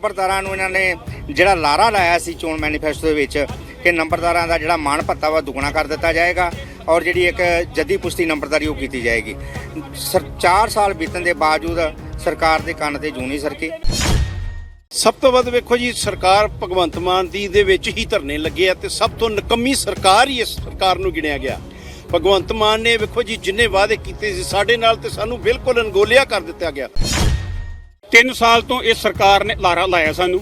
ਨੰਬਰਦਾਰਾਂ ਨੂੰ ਇਹਨਾਂ ਨੇ ਜਿਹੜਾ ਲਾਰਾ ਲਾਇਆ ਸੀ ਚੋਣ ਮੈਨੀਫੈਸਟੋ ਦੇ ਵਿੱਚ ਕਿ ਨੰਬਰਦਾਰਾਂ ਦਾ ਜਿਹੜਾ ਮਾਣ ਭੱਤਾ ਵਾ ਦੁੱਗਣਾ ਕਰ ਦਿੱਤਾ ਜਾਏਗਾ ਔਰ ਜਿਹੜੀ ਇੱਕ ਜੱਦੀ ਪੁਸ਼ਤੀ ਨੰਬਰਦਾਰੀ ਉਹ ਕੀਤੀ ਜਾਏਗੀ। ਸਰ 4 ਸਾਲ ਬੀਤਣ ਦੇ ਬਾਵਜੂਦ ਸਰਕਾਰ ਦੇ ਕੰਨ ਤੇ ਜੂ ਨਹੀਂ ਸਰਕੀ। ਸਭ ਤੋਂ ਵੱਧ ਵੇਖੋ ਜੀ, ਸਰਕਾਰ ਭਗਵੰਤ ਮਾਨ ਦੀ ਦੇ ਵਿੱਚ ਹੀ ਧਰਨੇ ਲੱਗੇ ਆ ਤੇ ਸਭ ਤੋਂ ਨਕਮੀ ਸਰਕਾਰ ਹੀ ਇਸ ਸਰਕਾਰ ਨੂੰ ਗਿਣਿਆ ਗਿਆ। ਭਗਵੰਤ ਮਾਨ ਨੇ ਵੇਖੋ ਜੀ, ਜਿੰਨੇ ਵਾਅਦੇ ਕੀਤੇ ਸੀ, ਸਾਡੇ ਨਾਲ ਤੇ ਸਾਨੂੰ ਬਿਲਕੁਲ ਅਣਗੋਲਿਆ ਕਰ ਦਿੱਤਾ ਗਿਆ। 3 ਸਾਲ ਤੋਂ ਇਹ ਸਰਕਾਰ ਨੇ ਲਾਰਾ ਲਾਇਆ ਸਾਨੂੰ।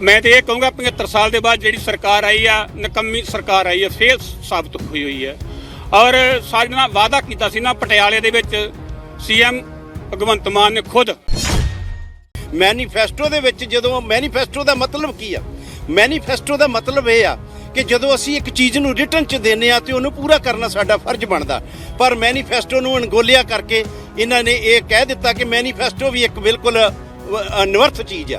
ਮੈਂ ਤੇ ਇਹ ਕਹੂੰਗਾ 75 ਸਾਲ ਦੇ ਬਾਅਦ ਜਿਹੜੀ ਸਰਕਾਰ ਆਈ ਆ, ਨਕੰਮੀ ਸਰਕਾਰ ਆਈ ਆ ਫੇਲ ਸਾਬਤ ਹੋਈ ਹੋਈ ਹੈ ਔਰ ਸਾਡੇ ਨਾਲ ਵਾਅਦਾ ਕੀਤਾ ਸੀ ਨਾ, ਪਟਿਆਲੇ ਦੇ ਵਿੱਚ ਸੀਐਮ ਭਗਵੰਤ ਮਾਨ ਨੇ ਖੁਦ। ਮੈਨੀਫੈਸਟੋ ਦੇ ਵਿੱਚ ਜਦੋਂ, ਮੈਨੀਫੈਸਟੋ ਦਾ ਮਤਲਬ ਕੀ ਆ? ਮੈਨੀਫੈਸਟੋ ਦਾ ਮਤਲਬ ਇਹ ਆ ਕਿ ਜਦੋਂ ਅਸੀਂ ਇੱਕ ਚੀਜ਼ ਨੂੰ ਰਿਟਰਨ ਚ ਦਿੰਨੇ ਆ ਤੇ ਉਹਨੂੰ ਪੂਰਾ ਕਰਨਾ ਸਾਡਾ ਫਰਜ਼ ਬਣਦਾ। ਪਰ ਮੈਨੀਫੈਸਟੋ ਨੂੰ ਅਣਗੋਲਿਆ ਕਰਕੇ ਇਹਨਾਂ ਨੇ ਇਹ ਕਹਿ ਦਿੱਤਾ ਕਿ ਮੈਨੀਫੈਸਟੋ ਵੀ ਇੱਕ ਬਿਲਕੁਲ ਅ, ਅਨਵਰਥ ਚੀਜ਼ ਆ।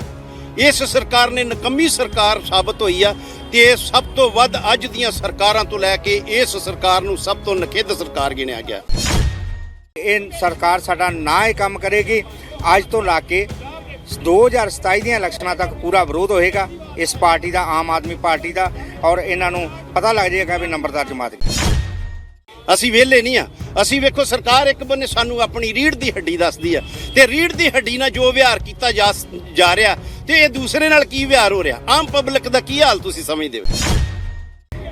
ਇਸ ਸਰਕਾਰ ਨੇ ਨਕੰਮੀ ਸਰਕਾਰ ਸਾਬਤ ਹੋਈ ਆ ਤੇ ਸਭ ਤੋਂ ਵੱਧ ਅੱਜ ਦੀਆਂ ਸਰਕਾਰਾਂ ਤੋਂ ਲੈ ਕੇ ਇਸ ਸਰਕਾਰ ਨੂੰ ਸਭ ਤੋਂ ਨਖਿੱਧ ਸਰਕਾਰ ਗਿਣਿਆ ਗਿਆ। ਇਹ ਸਰਕਾਰ ਸਾਡਾ ਨਾ ਹੀ ਕੰਮ ਕਰੇਗੀ ਅੱਜ ਤੋਂ ਲਾ ਕੇ 2027 ਦੀਆਂ ਇਲੈਕਸ਼ਨਾਂ ਤੱਕ ਪੂਰਾ ਵਿਰੋਧ ਹੋਏਗਾ ਇਸ ਪਾਰਟੀ ਦਾ ਆਮ ਆਦਮੀ ਪਾਰਟੀ ਦਾ ਔਰ ਇਹਨਾਂ ਨੂੰ ਪਤਾ ਲੱਗ ਜਾਏਗਾ ਵੀ ਨੰਬਰਦਾਰ ਜਮਾਤ ਕੀ ਅਸੀਂ ਵਿਹਲੇ ਨਹੀਂ ਆ। ਅਸੀਂ ਵੇਖੋ, ਸਰਕਾਰ ਇੱਕ ਬੰਨੇ ਸਾਨੂੰ ਆਪਣੀ ਰੀੜ ਦੀ ਹੱਡੀ ਦੱਸਦੀ ਆ। ਤੇ ਰੀੜ ਦੀ ਹੱਡੀ ਨਾਲ ਜੋ ਵਿਹਾਰ ਕੀਤਾ ਜਾ ਰਿਹਾ, ਤੇ ਇਹ ਦੂਸਰੇ ਨਾਲ ਕੀ ਵਿਹਾਰ ਹੋ ਰਿਹਾ? ਆਮ ਪਬਲਿਕ ਦਾ ਕੀ ਹਾਲ ਤੁਸੀਂ ਸਮਝਦੇ ਹੋ?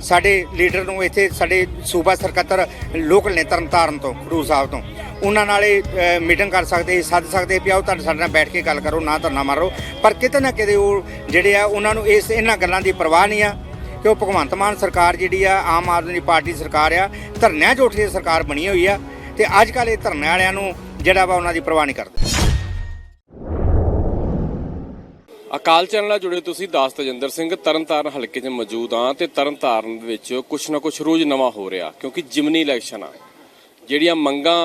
ਸਾਡੇ ਲੀਡਰ ਨੂੰ ਇੱਥੇ ਸਾਡੇ ਸੂਬਾ ਸਰਕੱਤਰ ਲੋਕਲ ਨੇ ਤਰਨਤਾਰਨ ਤੋਂ, ਖਡੂਰ ਸਾਹਿਬ ਤੋਂ। ਉਹਨਾਂ ਨਾਲ ਇਹ ਮੀਟਿੰਗ ਕਰ ਸਕਦੇ ਸੱਦ ਸਕਦੇ ਵੀ ਆਓ, ਤੁਹਾਡੇ ਸਾਡੇ ਨਾਲ ਬੈਠ ਕੇ ਗੱਲ ਕਰੋ, ਨਾ ਧਰਨਾ ਮਾਰੋ। ਪਰ ਕਿਤੇ ਨਾ ਕਿਤੇ ਉਹ ਜਿਹੜੇ ਆ, ਉਹਨਾਂ ਨੂੰ ਇਸ, ਇਹਨਾਂ ਗੱਲਾਂ ਦੀ ਪਰਵਾਹ ਨਹੀਂ ਆ। ਕਿ ਉਹ ਭਗਵੰਤ ਮਾਨ ਸਰਕਾਰ ਜਿਹੜੀ ਆ, ਆਮ ਆਦਮੀ ਪਾਰਟੀ ਸਰਕਾਰ ਆ, ਧਰਨਿਆਂ 'ਚ ਉੱਠ ਸਰਕਾਰ ਬਣੀ ਹੋਈ ਆ ਤੇ ਅੱਜ ਕੱਲ੍ਹ ਇਹ ਧਰਨੇ ਵਾਲਿਆਂ ਨੂੰ ਜਿਹੜਾ ਵਾ ਉਹਨਾਂ ਦੀ ਪਰਵਾਹ ਨਹੀਂ ਕਰਦੇ। ਅਕਾਲ ਚੈਨਲ ਨਾਲ ਜੁੜੇ ਤੁਸੀਂ ਦਾਸ ਤਜਿੰਦਰ ਸਿੰਘ। ਤਰਨਤਾਰਨ ਹਲਕੇ 'ਚ ਮੌਜੂਦ ਹਾਂ ਤੇ ਤਰਨਤਾਰਨ ਦੇ ਵਿੱਚ ਕੁਛ ਨਾ ਕੁਛ ਰੋਜ਼ ਨਵਾਂ ਹੋ ਰਿਹਾ ਕਿਉਂਕਿ ਜਿਮਨੀ ਇਲੈਕਸ਼ਨ ਆ। ਜਿਹੜੀਆਂ ਮੰਗਾਂ